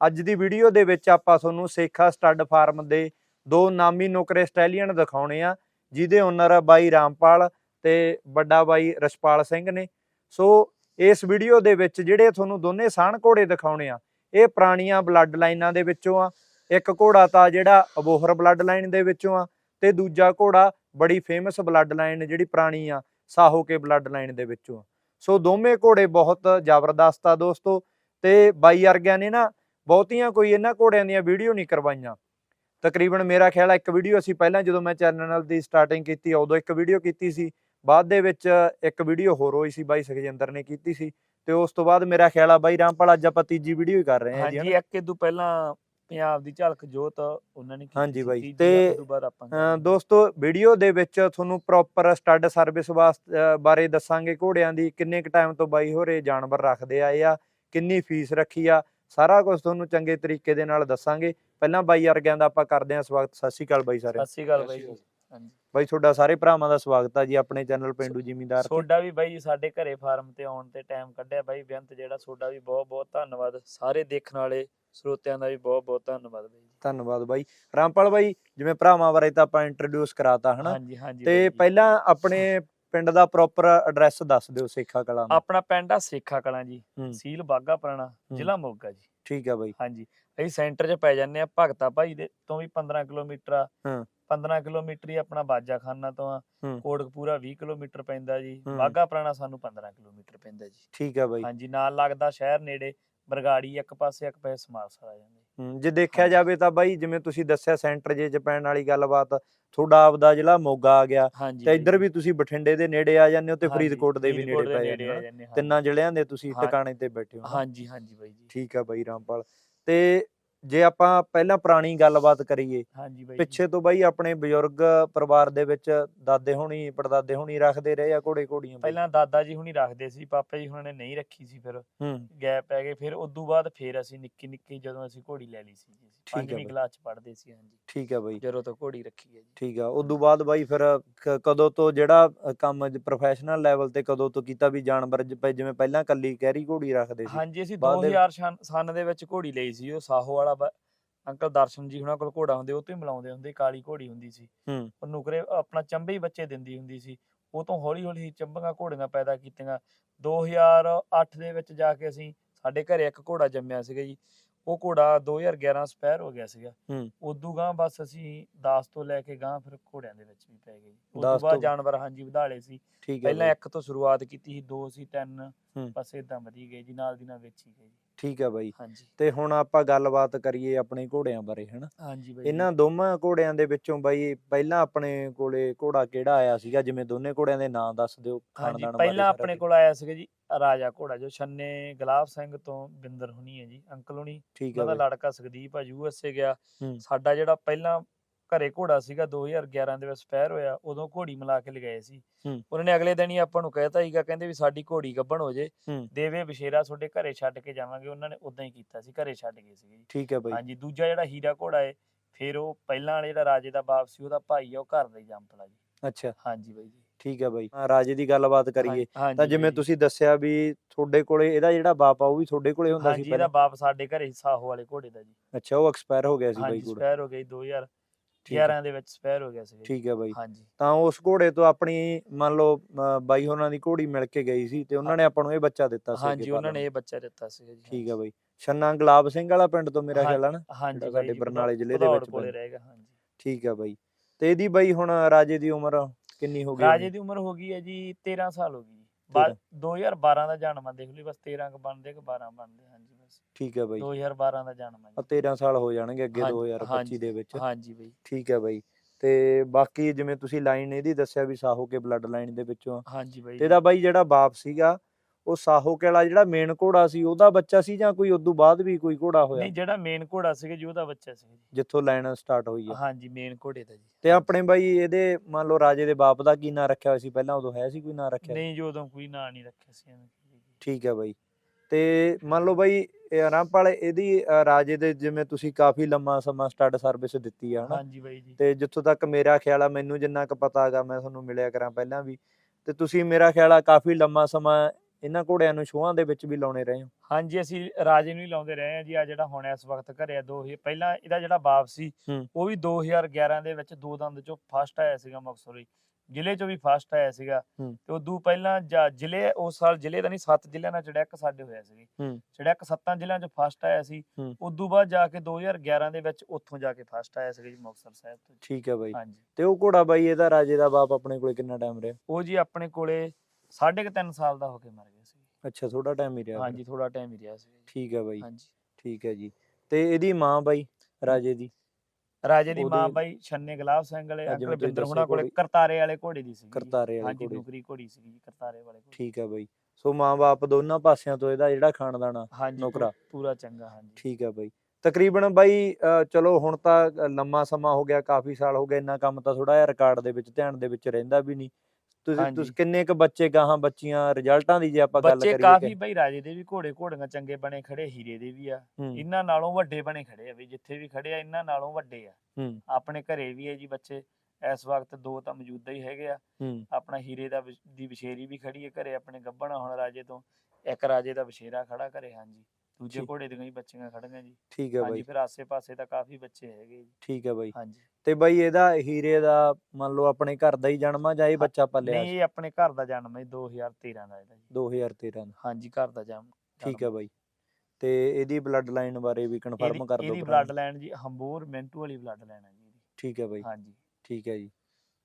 ਅੱਜ ਦੀ ਵੀਡੀਓ ਦੇ ਵਿੱਚ ਆਪਾਂ ਤੁਹਾਨੂੰ ਸੇਖਾ ਸਟੱਡ ਫਾਰਮ ਦੇ ਦੋ ਨਾਮੀ ਨੌਕਰੇ ਸਟੈਲੀਅਨ ਦਿਖਾਉਣੇ ਆ, ਜਿਹਦੇ ਓਨਰ ਬਾਈ ਰਾਮਪਾਲ ਤੇ ਵੱਡਾ ਬਾਈ ਰਸ਼ਪਾਲ ਸਿੰਘ ਨੇ। ਸੋ ਇਸ ਵੀਡੀਓ ਦੇ ਵਿੱਚ ਜਿਹੜੇ ਤੁਹਾਨੂੰ ਦੋਨੇ ਸਾਣ ਘੋੜੇ ਦਿਖਾਉਣੇ ਆ, ਇਹ ਪੁਰਾਣੀਆਂ ਬਲੱਡ ਲਾਈਨਾਂ ਦੇ ਵਿੱਚੋਂ ਆ, ਇੱਕ ਘੋੜਾ ਤਾਂ ਜਿਹੜਾ ਅਬੋਹਰ ਬਲੱਡ ਲਾਈਨ ਦੇ ਵਿੱਚੋਂ ਆ ਤੇ ਦੂਜਾ ਘੋੜਾ ਬੜੀ ਫੇਮਸ ਬਲੱਡ ਲਾਈਨ ਜਿਹੜੀ ਪੁਰਾਣੀ ਆ ਸਾਹੋ ਕੇ ਬਲੱਡ ਲਾਈਨ ਦੇ ਵਿੱਚੋਂ ਆ। ਸੋ ਦੋਵੇਂ ਘੋੜੇ ਬਹੁਤ ਜ਼ਬਰਦਸਤ ਆ ਦੋਸਤੋ ਤੇ ਬਾਈ ਵਰਗਿਆਂ ਨੇ ਨਾ ਬਹੁਤੀਆਂ ਕੋਈ ਇਹਨਾਂ ਘੋੜਿਆਂ ਦੀਆਂ ਵੀਡੀਓ ਨਹੀਂ ਕਰਵਾਈਆਂ। ਤਕਰੀਬਨ ਮੇਰਾ ਖਿਆਲ ਆ ਇੱਕ ਵੀਡੀਓ ਅਸੀਂ ਪਹਿਲਾਂ ਜਦੋਂ ਮੈਂ ਚੈਨਲ ਦੀ ਸਟਾਰਟਿੰਗ ਕੀਤੀ ਉਦੋਂ ਇੱਕ ਵੀਡੀਓ ਕੀਤੀ ਸੀ ਬਾਅਦ ਦੇ ਵਿੱਚ ਇੱਕ ਵੀਡੀਓ ਹੋਰ ਹੋਈ ਸੀ ਬਾਈ ਸੁਖਜਿੰਦਰ ਨੇ ਕੀਤੀ ਸੀ ਤੇ ਉਸ ਤੋਂ ਬਾਅਦ ਮੇਰਾ ਖਿਆਲ ਆ ਬਾਈ ਰਾਮਪਾਲ ਅੱਜ ਆਪਾਂ ਤੀਜੀ ਵੀਡੀਓ ਹੀ ਕਰ ਰਹੇ ਹਾਂ ਜੀ ਹਾਂਜੀ ਇੱਕ ਤੋਂ ਪਹਿਲਾਂ ਪੰਜਾਬ ਦੀ ਝਲਕ ਜੋਤ ਉਹਨਾਂ ਨੇ ਕੀਤੀ ਹਾਂਜੀ ਬਾਈ, ਤੇ, ਦੋਸਤੋ ਵੀਡੀਓ ਦੇ ਵਿੱਚ ਤੁਹਾਨੂੰ ਪ੍ਰੋਪਰ ਸਟੱਡ ਸਰਵਿਸ ਵਾਸਤੇ ਬਾਰੇ ਦੱਸਾਂਗੇ ਘੋੜਿਆਂ ਦੀ ਕਿੰਨੇ ਕ ਟਾਈਮ ਤੋਂ ਬਾਈ ਹੋਰੇ ਜਾਨਵਰ ਰੱਖਦੇ ਆਏ ਆ ਕਿੰਨੀ ਫੀਸ ਰੱਖੀ ਆ ਸਾਰਾ ਕੁਝ ਤੁਹਾਨੂੰ ਚੰਗੇ ਤਰੀਕੇ ਦੇ ਨਾਲ ਦੱਸਾਂਗੇ। ਪਹਿਲਾਂ ਬਾਈ ਵਰਗਿਆਂ ਦਾ ਆਪਾਂ ਕਰਦੇ ਹਾਂ ਸਵਾਗਤ ਸਤਿ ਸ਼੍ਰੀ ਅਕਾਲ ਬਾਈ ਸਾਰੇ। ਸਤਿ ਸ਼੍ਰੀ ਅਕਾਲ ਬਾਈ ਹਾਂਜੀ। ਬਾਈ ਤੁਹਾਡਾ ਸਾਰੇ ਭਰਾਵਾਂ ਦਾ ਸਵਾਗਤ ਆ ਜੀ ਆਪਣੇ ਚੈਨਲ ਪਿੰਡੂ ਜ਼ਿਮੀਂਦਾਰ ਤੇ। ਤੁਹਾਡਾ ਵੀ ਬਾਈ ਸਾਡੇ ਘਰੇ ਫਾਰਮ ਤੇ ਆਉਣ ਤੇ ਟਾਈਮ ਕੱਢਿਆ ਬਾਈ ਬੇਅੰਤ ਜਿਹੜਾ ਤੁਹਾਡਾ ਵੀ ਬਹੁਤ ਬਹੁਤ ਧੰਨਵਾਦ ਸਾਰੇ ਦੇਖਣ ਵਾਲੇ ਸਰੋਤਿਆਂ ਦਾ ਵੀ ਬਹੁਤ ਬਹੁਤ ਧੰਨਵਾਦ ਬਾਈ ਜੀ। ਧੰਨਵਾਦ ਬਾਈ। ਰਾਮਪਾਲ ਬਾਈ ਜਿਵੇਂ ਭਰਾਵਾਂ ਬਾਰੇ ਤਾਂ ਆਪਾਂ ਇੰਟਰੋਡਿਊਸ ਕਰਾਤਾ ਹਨਾ? ਹਾਂਜੀ ਹਾਂਜੀ ਤੇ। ਪਹਿਲਾਂ ਆਪਣੇ ਪਿੰਡ ਦਾ ਪ੍ਰੋਪਰ ਐਡਰੈਸ ਦੱਸ ਦਿਓ ਸੇਖਾ ਕਲਾਂ ਦਾ। ਆਪਣਾ ਪਿੰਡ ਆ ਸੇਖਾ ਕਲਾਂ ਜੀ। ਸੀਲ ਬਾਗਾ ਪੁਰਾਣਾ ਜ਼ਿਲ੍ਹਾ ਮੋਗਾ ਜੀ। ਠੀਕ ਆ ਬਾਈ। ਹਾਂਜੀ ਅਸੀਂ ਸੈਂਟਰ 'ਚ ਪੈ ਜਾਂਦੇ ਆ ਭਗਤਾ ਭਾਈ ਦੇ ਤੋਂ ਵੀ 15 ਕਿਲੋਮੀਟਰ ਆ। ਹਾਂ। 15 ਕਿਲੋਮੀਟਰ ਹੀ ਆਪਣਾ ਬਾਜਾ ਖਾਨਾ ਤੋਂ ਆ। ਕੋਟਕਪੂਰਾ 20 ਕਿਲੋਮੀਟਰ ਪੈਂਦਾ ਜੀ। ਬਾਗਾ ਪੁਰਾਣਾ ਸਾਨੂੰ 15 ਕਿਲੋਮੀਟਰ ਪੈਂਦਾ ਜੀ। ਠੀਕ ਆ ਬਾਈ। ਹਾਂਜੀ ਨਾਲ ਲੱਗਦਾ ਸ਼ਹਿਰ ਨੇੜੇ। ਬਰਗਾੜੀ ਇੱਕ ਪਾਸੇ ਇੱਕ ਪਾਸੇ ਸਮਾਰਸਰ ਆ ਜਾਂਦੇ। ਜੇ ਦੇਖਿਆ ਜਾਵੇ ਤਾਂ ਬਾਈ ਜਿਵੇਂ ਤੁਸੀਂ ਦੱਸਿਆ ਸੈਂਟਰ ਜੇ ਚ ਪੈਣ ਵਾਲੀ ਗੱਲਬਾਤ ਤੁਹਾਡਾ ਆਪਦਾ ਜ਼ਿਲ੍ਹਾ ਮੋਗਾ ਆ ਗਿਆ ਹਾਂਜੀ ਤੇ ਇੱਧਰ ਵੀ ਤੁਸੀਂ ਬਠਿੰਡੇ ਦੇ ਨੇੜੇ ਆ ਜਾਂਦੇ ਹੋ ਤੇ ਹਾਂਜੀ, ਫਰੀਦਕੋਟ ਦੇ ਵੀ ਨੇੜੇ ਪੈ ਜਾਂਦੇ ਹੋ। ਤਿੰਨਾਂ ਜ਼ਿਲ੍ਹਿਆਂ ਦੇ ਤੁਸੀਂ ਹਾਂ- ਟਿਕਾਣੇ ਤੇ ਬੈਠੇ ਹੋ। ਹਾਂਜੀ ਹਾਂਜੀ ਬਾਈ ਜੀ। ਠੀਕ ਆ ਬਾਈ ਰਾਮਪਾਲ। ਤੇ ਜੇ ਆਪਾਂ ਪਹਿਲਾਂ ਪੁਰਾਣੀ ਗੱਲਬਾਤ ਕਰੀਏ ਹਾਂਜੀ ਬਾਈ ਜੀ। ਪਿੱਛੇ ਤੋਂ ਬਾਈ ਆਪਣੇ ਬਜ਼ੁਰਗ ਪਰਿਵਾਰ ਦੇ ਵਿੱਚ ਦਾਦੇ ਹੋਣੀ ਪੜਦਾਦੇ ਹੋਣੀ ਰੱਖਦੇ ਰਹੇ ਆ ਘੋੜੇ ਘੋੜੀਆਂ? ਪਹਿਲਾਂ ਦਾਦਾ ਜੀ ਹੁਣੀ ਰੱਖਦੇ ਸੀ ਪਾਪਾ ਜੀ ਹੁਣਾਂ ਨੇ ਨਹੀਂ ਰੱਖੀ ਸੀ ਫਿਰ। ਹੂੰ। ਗੈਪ ਪੈ ਗਏ ਫਿਰ ਉਦੋਂ ਬਾਅਦ ਫਿਰ ਅਸੀਂ ਨਿੱਕੀ ਨਿੱਕੀ ਜਦੋਂ ਅਸੀਂ ਘੋੜੀ ਲੈ ਲਈ ਸੀ ਹੈ ਪੰਜਵੀਂ। ਕਲਾਸ ਚ ਪੜ੍ਹਦੇ ਸੀ ਹਾਂਜੀ। ਠੀਕ ਆ ਬਾਈ। ਜਦੋਂ ਤੋਂ ਘੋੜੀ ਰੱਖੀ ਹੈ ਜੀ। ਠੀਕ ਆ ਉਦੋਂ ਬਾਅਦ ਬਾਈ ਫਿਰ ਕਦੋਂ ਤੋਂ ਜਿਹੜਾ ਕੰਮ ਪ੍ਰੋਫੈਸ਼ਨਲ ਲੈਵਲ ਤੇ ਕਦੋਂ ਤੋਂ ਕੀਤਾ ਵੀ ਜਾਨਵਰ ਜਿਵੇਂ ਪਹਿਲਾਂ ਕੱਲੀ ਕੈਰੀ ਘੋੜੀ ਰੱਖਦੇ ਸੀ? ਹਾਂਜੀ ਅਸੀਂ ਬਾਅਦ ਦੇ- 2000 ਸਨ- ਸਨ ਦੇ ਵਿੱਚ ਘੋੜੀ ਲਈ ਸੀ ਉਹ ਸਾਹੋ ਵਾਲਾ ਅੰਕਲ ਦਰਸ਼ਨ ਜੀ ਹੁਣਾਂ ਕੋਲ ਘੋੜਾ ਹੁੰਦੇ ਉਹ ਤੋਂ ਹੀ ਮਿਲਾਉਂਦੇ ਹੁੰਦੇ ਕਾਲੀ ਘੋੜੀ ਹੁੰਦੀ ਸੀ। ਹੂੰ। ਉਹ ਨੁਕਰੇ ਆਪਣਾ ਚੰਬੇ ਹੀ ਬੱਚੇ ਦਿੰਦੀ ਹੁੰਦੀ ਸੀ। ਉਹ ਤੋਂ ਹੌਲੀ ਹੌਲੀ ਚੰਬੀਆਂ ਘੋੜੀਆਂ ਪੈਦਾ ਕੀਤੀਆਂ। 2008 ਦੇ ਵਿੱਚ ਜਾ ਕੇ ਅਸੀਂ ਸਾਡੇ ਘਰੇ ਇੱਕ ਘੋੜਾ ਜੰਮਿਆ ਸੀਗਾ ਜੀ। ਉਹ ਘੋੜਾ 2011 ਸਪੈਰ ਹੋ ਗਿਆ ਸੀਗਾ। ਹੂੰ। ਉਦੋਂ ਗਾਂ ਬਸ ਅਸੀਂ 10 ਤੋਂ ਲੈ ਕੇ ਗਾਂ ਫਿਰ ਘੋੜਿਆਂ ਦੇ ਵਿੱਚ ਵੀ ਪੈ ਗਏ। ਜੀ ਉਸ 10 ਤੋਂ? ਬਾਅਦ ਜਾਨਵਰ ਹਾਂਜੀ ਵਧਾਲੇ ਸੀ। ਪਹਿਲਾਂ ਇੱਕ ਤੋਂ ਸ਼ੁਰੂਆਤ ਕੀਤੀ ਸੀ ਦੋ ਸੀ ਤਿੰਨ। ਬਸ ਇਦਾਂ ਵਧੀ ਗਏ ਜੀ ਨਾਲ ਦੀ ਨਾਲ ਵੇਚੀ ਗਏ ਜੀ। ਠੀਕ ਆ ਬਾਈ। ਹਾਂਜੀ। ਤੇ ਹੁਣ ਆਪਾਂ ਗੱਲਬਾਤ ਕਰੀਏ ਆਪਣੇ ਘੋੜਿਆਂ ਬਾਰੇ ਹਨਾ? ਹਾਂਜੀ ਬਾਈ। ਇਹਨਾਂ ਦੋਵਾਂ ਘੋੜਿਆਂ ਦੇ ਵਿੱਚੋਂ ਬਾਈ ਪਹਿਲਾਂ ਆਪਣੇ ਕੋਲੇ ਘੋੜਾ ਕਿਹੜਾ ਆਇਆ ਸੀਗਾ? ਜਿਵੇਂ ਦੋਨੇ ਘੋੜਿਆਂ ਦੇ ਨਾਂ ਦੱਸ ਦਿਓ ਹਾਂਜੀ ਖਾਨਦਾਨ ਬਾਰੇ ਪਹਿਲਾਂ ਆਪਣੇ। ਕੋਲ ਆਇਆ ਸੀਗਾ ਜੀ ਰਾਜਾ ਘੋੜਾ ਜੋ ਛੰਨੇ ਗੁਲਾਬ ਸਿੰਘ ਤੋਂ ਬਿੰਦਰ ਹੁਣੀ ਹੈ ਜੀ ਅੰਕਲ ਹੁਣੀ। ਠੀਕ ਆ ਉਹਨਾਂ ਦਾ ਬਾਈ। ਲੜਕਾ ਸੁਖਦੀਪ ਆ ਯੂਐਸਏ ਗਿਆ। ਹੂੰ। ਸਾਡਾ ਜਿਹੜਾ ਪਹਿਲਾਂ ਘਰੇ ਘੋੜਾ ਸੀਗਾ 2011 ਦੇ ਵਿੱਚ ਸਪੈਰ ਹੋਇਆ ਉਦੋਂ ਘੋੜੀ ਮਿਲਾ ਕੇ ਲਗਾਏ ਸੀ। ਹੂੰ। ਉਹਨਾਂ ਨੇ ਅਗਲੇ ਦਿਨ ਹੀ ਆਪਾਂ ਨੂੰ ਕਹਿਤਾ ਸੀਗਾ ਕਹਿੰਦੇ ਵੀ ਸਾਡੀ ਘੋੜੀ ਗੱਭਣ ਹੋ ਜੇ ਹੂੰ। ਦੇਵੇ ਬਸ਼ੇਰਾ ਤੁਹਾਡੇ ਘਰੇ ਛੱਡ ਕੇ ਜਾਵਾਂਗੇ ਉਹਨਾਂ ਨੇ ਉਦਾਂ ਹੀ ਕੀਤਾ ਸੀ ਘਰੇ ਛੱਡ ਗਏ ਜੀ। ਠੀਕ ਆ ਬਾਈ। ਹਾਂਜੀ ਦੂਜਾ ਜਿਹੜਾ ਹੀਰਾ ਘੋੜਾ ਏ ਫਿਰ ਉਹ ਪਹਿਲਾਂ ਵਾਲੇ ਜਿਹੜਾ ਰਾਜੇ ਦਾ ਬਾਪ ਸੀ ਉਹਦਾ ਭਾਈ ਆ ਉਹ ਘਰ ਦਾ ਹੀ ਜੰਮਪਲਾ ਜੀ। ਅੱਛਾ। ਹਾਂਜੀ ਬਾਈ ਜੀ। ਠੀਕ ਆ ਬਾਈ। ਹਾਂ, ਰਾਜੇ ਦੀ ਗੱਲਬਾਤ ਕਰੀਏ। ਤਾਂ ਜਿਵੇਂ। ਤੁਸੀਂ ਦੱਸਿਆ ਵੀ ਤੁਹਾਡੇ ਕੋਲੇ ਇਹਦਾ ਜਿਹੜਾ ਬਾਪ ਆ ਉਹ ਵੀ ਤੁਹਾਡੇ ਕੋਲੇ ਹੁੰਦਾ ਸੀ ਹਾਂਜੀ ਇਹਦਾ ਪਹਿਲਾਂ? ਬਾਪ ਸਾਡੇ ਘਰੇ ਸਾਹੋ ਵਾਲੇ ਘੋੜੇ ਦਾ ਜੀ। ਅੱਛਾ ਉਹ ਐਕਸਪਾਇਰ ਹੋ ਗਿਆ ਸੀ ਬਾਈ ਘੋੜਾ। ਸਪੈਰ ਹੋ ਗਈ 2011 ਠੀਕ ਦੇ ਵਿੱਚ ਸਪੈਰ ਹੋ ਗਿਆ ਸੀ। ਠੀਕ ਆ ਬਾਈ। ਹਾਂਜੀ। ਤਾਂ ਉਸ ਘੋੜੇ ਤੋਂ ਆਪਣੀ ਮੰਨ ਲਓ ਅ, ਬਾਈ ਹੋਰਾਂ ਦੀ ਘੋੜੀ ਮਿਲ ਕੇ ਗਈ ਸੀ ਤੇ ਉਹਨਾਂ ਨੇ ਆਪਾਂ ਨੂੰ ਇਹ ਬੱਚਾ ਦਿੱਤਾ ਸੀ ਹਾਂਜੀ ਅੱਗੇ ਉਹਨਾਂ ਨੇ। ਇਹ ਬੱਚਾ ਦਿੱਤਾ ਸੀ ਜੀ। ਠੀਕ ਆ ਬਾਈ। ਛੰਨਾ ਗੁਲਾਬ ਸਿੰਘ ਵਾਲਾ ਪਿੰਡ ਤੋਂ ਮੇਰਾ ਹਾਂ- ਖਿਆਲ ਆ ਨਾ? ਹਾਂਜੀ ਜਿਹੜਾ ਬਾਈ ਸਾਡੇ ਜੀ, ਬਰਨਾਲੇ ਜ਼ਿਲ੍ਹੇ ਦੇ ਭਦੌੜ ਵਿੱਚ ਕੋਲੇ ਪੈਂਦਾ। ਰਹੇਗਾ ਹਾਂਜੀ। ਠੀਕ ਆ ਬਾਈ। ਤੇ ਇਹਦੀ ਬਾਈ ਹੁਣ ਰਾਜੇ ਦੀ ਉਮਰ ਕਿੰਨੀ ਹੋ ਗਈ ਰਾਜੇ ਹੋਣੀ? ਦੀ ਉਮਰ ਹੋ ਗਈ ਹੈ ਜੀ 13 ਸਾਲ ਹੋ ਗਈ। ਜੀ ਬਾ- 2012 ਦਾ ਜਨਮ ਆ ਦੇਖ ਲਈ ਬਸ 13 ਕ ਬਣਦੇ ਕਿ 12 ਬਣਦੇ ਹਾਂਜੀ। ਠੀਕ ਆ ਬਾਈ। 2012 ਦਾ ਜਨਮ ਆ ਜੀ। 13 ਸਾਲ ਹੋ ਜਾਣਗੇ ਅੱਗੇ ਹਾਂਜੀ, 2025 ਹਾਂਜੀ, ਦੇ ਵਿੱਚ। ਹਾਂਜੀ ਬਾਈ। ਠੀਕ ਆ ਬਾਈ। ਤੇ ਬਾਕੀ ਜਿਵੇਂ ਤੁਸੀਂ ਲਾਈਨ ਇਹਦੀ ਦੱਸਿਆ ਵੀ ਸਾਹੋ ਕੇ ਬਲੱਡ ਲਾਈਨ ਦੇ ਵਿੱਚੋਂ। ਹਾਂਜੀ ਬਾਈ। ਇਹਦਾ ਬਾਈ ਜਿਹੜਾ ਬਾਪ ਸੀਗਾ ਉਹ ਸਾਹੋ ਕੇ ਵਾਲਾ ਜਿਹੜਾ ਮੇਨ ਘੋੜਾ ਸੀ ਉਹਦਾ ਬੱਚਾ ਸੀ ਜਾਂ ਕੋਈ ਉਦੋਂ ਬਾਅਦ ਵੀ ਕੋਈ ਘੋੜਾ ਹੋਇਆ? ਨਹੀਂ ਜਿਹੜਾ ਮੇਨ ਘੋੜਾ ਸੀਗਾ ਜੀ ਉਹਦਾ ਬੱਚਾ ਸੀ ਜਿੱਥੋਂ ਲਾਈਨ ਸਟਾਰਟ ਹੋਈ ਆ। ਹਾਂਜੀ ਮੇਨ ਘੋੜੇ ਦਾ ਜੀ। ਤੇ ਆਪਣੇ ਬਾਈ ਇਹਦੇ ਮੰਨ ਲਓ ਰਾਜੇ ਦੇ ਬਾਪ ਦਾ ਕੀ ਨਾਂ ਰੱਖਿਆ ਹੋਇਆ ਸੀ? ਪਹਿਲਾਂ ਉਦੋਂ ਹੈ ਸੀ ਕੋਈ ਨਾਂ ਰੱਖਿਆ? ਨਹੀਂ ਜੀ ਉਦੋਂ ਕੋਈ ਨਾਂ ਨਹੀਂ ਰੱਖਿਆ ਸੀ। ਠੀਕ ਹੈ ਬਾਈ। ਤੇ ਮੰਨ ਲਓ ਬਾਈ ਰਾਮਪਾਲ ਇਹਦੀ ਰਾਜੇ ਦੇ ਜਿਵੇਂ ਤੁਸੀਂ ਕਾਫੀ ਲੰਮਾ ਸਮਾਂ ਸਟੱਡ ਸਰਵਿਸ ਦਿੱਤੀ ਆ ਹਨਾ? ਹਾਂਜੀ ਬਾਈ ਜੀ। ਤੇ ਜਿੱਥੋਂ ਤੱਕ ਮੇਰਾ ਖਿਆਲ ਆ ਮੈਨੂੰ ਜਿੰਨਾ ਕੁ ਪਤਾ ਹੈਗਾ ਮੈਂ ਤੁਹਾਨੂੰ ਮਿਲਿਆ ਕਰਾਂ ਪਹਿਲਾਂ ਵੀ। ਤੇ ਤੁਸੀਂ ਮੇਰਾ ਖਿਆਲ ਆ ਕਾਫੀ ਲੰਮਾ ਸਮਾਂ ਇਹਨਾਂ ਘੋੜਿਆਂ ਨੂੰ ਸ਼ੋਆਂ ਦੇ ਵਿੱਚ ਵੀ ਲਾਉਣੇ ਰਹੇ ਹੋ? ਹਾਂਜੀ ਅਸੀਂ ਰਾਜੇ ਨੂੰ ਹੀ ਲਾਉਂਦੇ ਰਹੇ ਹਾਂ ਜੀ ਆ ਜਿਹੜਾ ਹੁਣ ਇਸ ਵਕਤ ਘਰੇ ਆ ਦੋ ਹੀ ਪਹਿਲਾਂ ਇਹਦਾ ਜਿਹੜਾ ਬਾਪ ਸੀ। ਉਹ ਵੀ 2011 ਦੇ ਵਿੱਚ ਦੋ ਦੰਦ ਚੋਂ ਫਸਟ ਆਇਆ ਸੀਗਾ ਮੁਕਤਸਰ ਜ਼ਿਲ੍ਹੇ ਚੋਂ ਵੀ ਫਸਟ ਆਇਆ ਸੀਗਾ। ਤੇ ਉਦੋਂ ਪਹਿਲਾਂ ਜ਼ਿਲ੍ਹੇ ਉਸ ਸਾਲ ਜ਼ਿਲ੍ਹੇ ਦਾ ਨਹੀਂ ਸੱਤ ਜ਼ਿਲ੍ਹਿਆਂ ਦਾ ਚੜੈਕ ਸਾਡੇ ਹੋਇਆ ਸੀ। ਚੜੈਕ ਸੱਤਾਂ ਜ਼ਿਲ੍ਹਿਆਂ ਚੋਂ ਫਸਟ ਆਇਆ ਸੀ। ਉਦੋਂ ਬਾਅਦ ਜਾ ਕੇ 2011 ਦੇ ਵਿੱਚ ਉੱਥੋਂ ਜਾ ਕੇ ਫਸਟ ਆਇਆ ਸੀਗਾ ਜੀ ਮੁਕਤਸਰ ਸਾਹਿਬ ਤੋਂ। ਠੀਕ ਹੈ ਬਾਈ। ਤੇ ਉਹ ਘੋੜਾ ਬਾਈ ਇਹਦਾ ਰਾਜੇ ਦਾ ਬਾਪ ਆਪਣੇ ਕੋਲੇ ਕਿੰਨਾ ਟਾਈਮ ਰਿਹਾ? ਉਹ ਜੀ ਆਪਣੇ ਕੋਲੇ ਸਾਢੇ ਕੁ ਤਿੰਨ ਸਾਲ ਦਾ ਹੋ ਕੇ ਮਰ ਗਿਆ ਸੀ। ਅੱਛਾ ਥੋੜਾ ਟਾਈਮ ਹੀ ਰਿਹਾ। ਹਾਂਜੀ ਥੋੜਾ ਟਾਈਮ ਹੀ ਰਿਹਾ ਸੀ। ਠੀਕ ਹੈ ਬਾਈ। ਹਾਂਜੀ। ਠੀਕ ਹੈ ਜੀ। ਤੇ ਇਹਦੀ ਮਾਂ ਬਾਈ ਰਾਜੇ ਦੀ? ਰਾਜੇ ਦੀ ਮਾਂ ਬਾਈ ਛੰਨੇ ਗੁਲਾਬ ਸਿੰਘ ਵਾਲੇ ਅੰਕਲ ਬਿੰਦਰ ਹੁਣਾਂ ਕੋਲੇ ਕਰਤਾਰੇ ਵਾਲੇ ਘੋੜੇ ਦੀ ਸੀ ਕਰਤਾਰੇ ਵਾਲੀ ਹਾਂਜੀ ਘੋੜੀ। ਨੁਕਰੀ ਘੋੜੀ ਸੀ ਜੀ ਕਰਤਾਰੇ ਵਾਲੇ ਘੋੜੇ। ਠੀਕ ਹੈ ਬਾਈ। ਸੋ ਮਾਂ-ਬਾਪ ਦੋਨਾਂ ਪਾਸਿਆਂ ਤੋਂ ਇਹਦਾ ਜਿਹੜਾ ਖਾਨਦਾਨ ਹਾਂਜੀ ਨੁਕਰਾ। ਪੂਰਾ ਚੰਗਾ ਹਾਂਜੀ। ਠੀਕ ਹੈ ਬਾਈ। ਤਕਰੀਬਨ ਬਾਈ ਚਲੋ ਹੁਣ ਤਾਂ ਲੰਮਾ ਸਮਾਂ ਹੋ ਗਿਆ ਕਾਫੀ ਸਾਲ ਹੋ ਗਏ ਇੰਨਾ ਕੰਮ ਤਾਂ ਥੋੜਾ ਜਿਹਾ ਰਿਕਾਰਡ ਦੇ ਵਿੱਚ ਧਿਆਨ ਦੇ ਵਿੱਚ ਰਹਿੰਦਾ ਵੀ ਨਹੀਂ। ਤੁਸੀਂ ਹਾਂਜੀ। ਤੁਸੀਂ ਕਿੰਨੇ ਕ ਬੱਚੇ ਗਾਹਾਂ ਬੱਚੀਆਂ ਰਿਜ਼ਲਟਾਂ ਦੀ ਜੇ ਆਪਾਂ ਗੱਲ ਬੱਚੇ ਕਰੀਏ ਕਾਫੀ ਬਈ ਰਾਜੇ ਦੇ ਵੀ ਘੋੜੇ ਘੋੜੀਆਂ ਚੰਗੇ ਬਣੇ ਖੜੇ ਹੀਰੇ ਦੇ ਵੀ ਆ। ਇਹਨਾਂ ਨਾਲੋਂ ਵੱਡੇ ਬਣੇ ਖੜੇ ਆ ਵੀ ਜਿੱਥੇ ਵੀ ਖੜੇ ਆ ਇਹਨਾਂ ਨਾਲੋਂ ਵੱਡੇ ਆ। ਆਪਣੇ ਘਰੇ ਵੀ ਹੈ ਜੀ ਬੱਚੇ ਇਸ ਵਕਤ ਦੋ ਤਾਂ ਮੌਜੂਦਾ ਹੀ ਹੈਗੇ ਆ। ਆਪਣਾ ਹੀਰੇ ਦਾ ਦੀ ਵਿਸ਼ੇਰੀ ਵੀ ਖੜੀ ਹੈ ਘਰੇ ਆਪਣੇ ਗੱਬਣਾ ਹੁਣ ਰਾਜੇ ਤੋਂ। ਇੱਕ ਰਾਜੇ ਦਾ ਵਿਸ਼ੇਰਾ ਖੜਾ ਘਰੇ ਹਾਂਜੀ। ਦੂਜੇ। ਘੋੜੇ ਦੀਆਂ ਹੀ ਬੱਚੀਆਂ ਖੜੀਆਂ ਜੀ। ਠੀਕ ਹੈ ਹਾਂਜੀ ਬਾਈ। ਫਿਰ ਆਸੇ-ਪਾਸੇ ਤਾਂ ਕਾਫੀ ਬੱਚੇ ਹੈਗੇ ਜੀ। ਠੀਕ ਹੈ ਬਾਈ। ਹਾਂਜੀ। ਤੇ ਬਾਈ ਇਹਦਾ ਹੀਰੇ ਦਾ ਮੰਨ ਲਓ ਆਪਣੇ ਘਰ ਦਾ ਹੀ ਜਨਮ ਆ ਜਾਂ ਇਹ ਬੱਚਾ ਪਲਿਆ ਨਹੀਂ ਇਹ ਆਪਣੇ ਘਰ ਦਾ ਜਨਮ ਹੈ 2013 ਦਾ ਇਹਦਾ ਜੀ। 2013 ਦਾ। ਹਾਂਜੀ ਘਰ ਦਾ ਜਨਮ ਠੀਕ ਹੈ ਬਾਈ। ਤੇ ਇਹਦੀ ਬਲੱਡ ਲਾਈਨ ਬਾਰੇ ਵੀ ਕਨਫਰਮ ਕਰ ਦਿਓ ਇਹਦੀ ਬਲੱਡ। ਲਾਈਨ ਜੀ ਹੰਬੋਰ ਮਿੰਟੂ ਵਾਲੀ ਬਲੱਡ ਲਾਈਨ ਹੈ ਜੀ ਠੀਕ ਹੈ ਬਾਈ। ਹਾਂਜੀ। ਠੀਕ ਹੈ ਜੀ।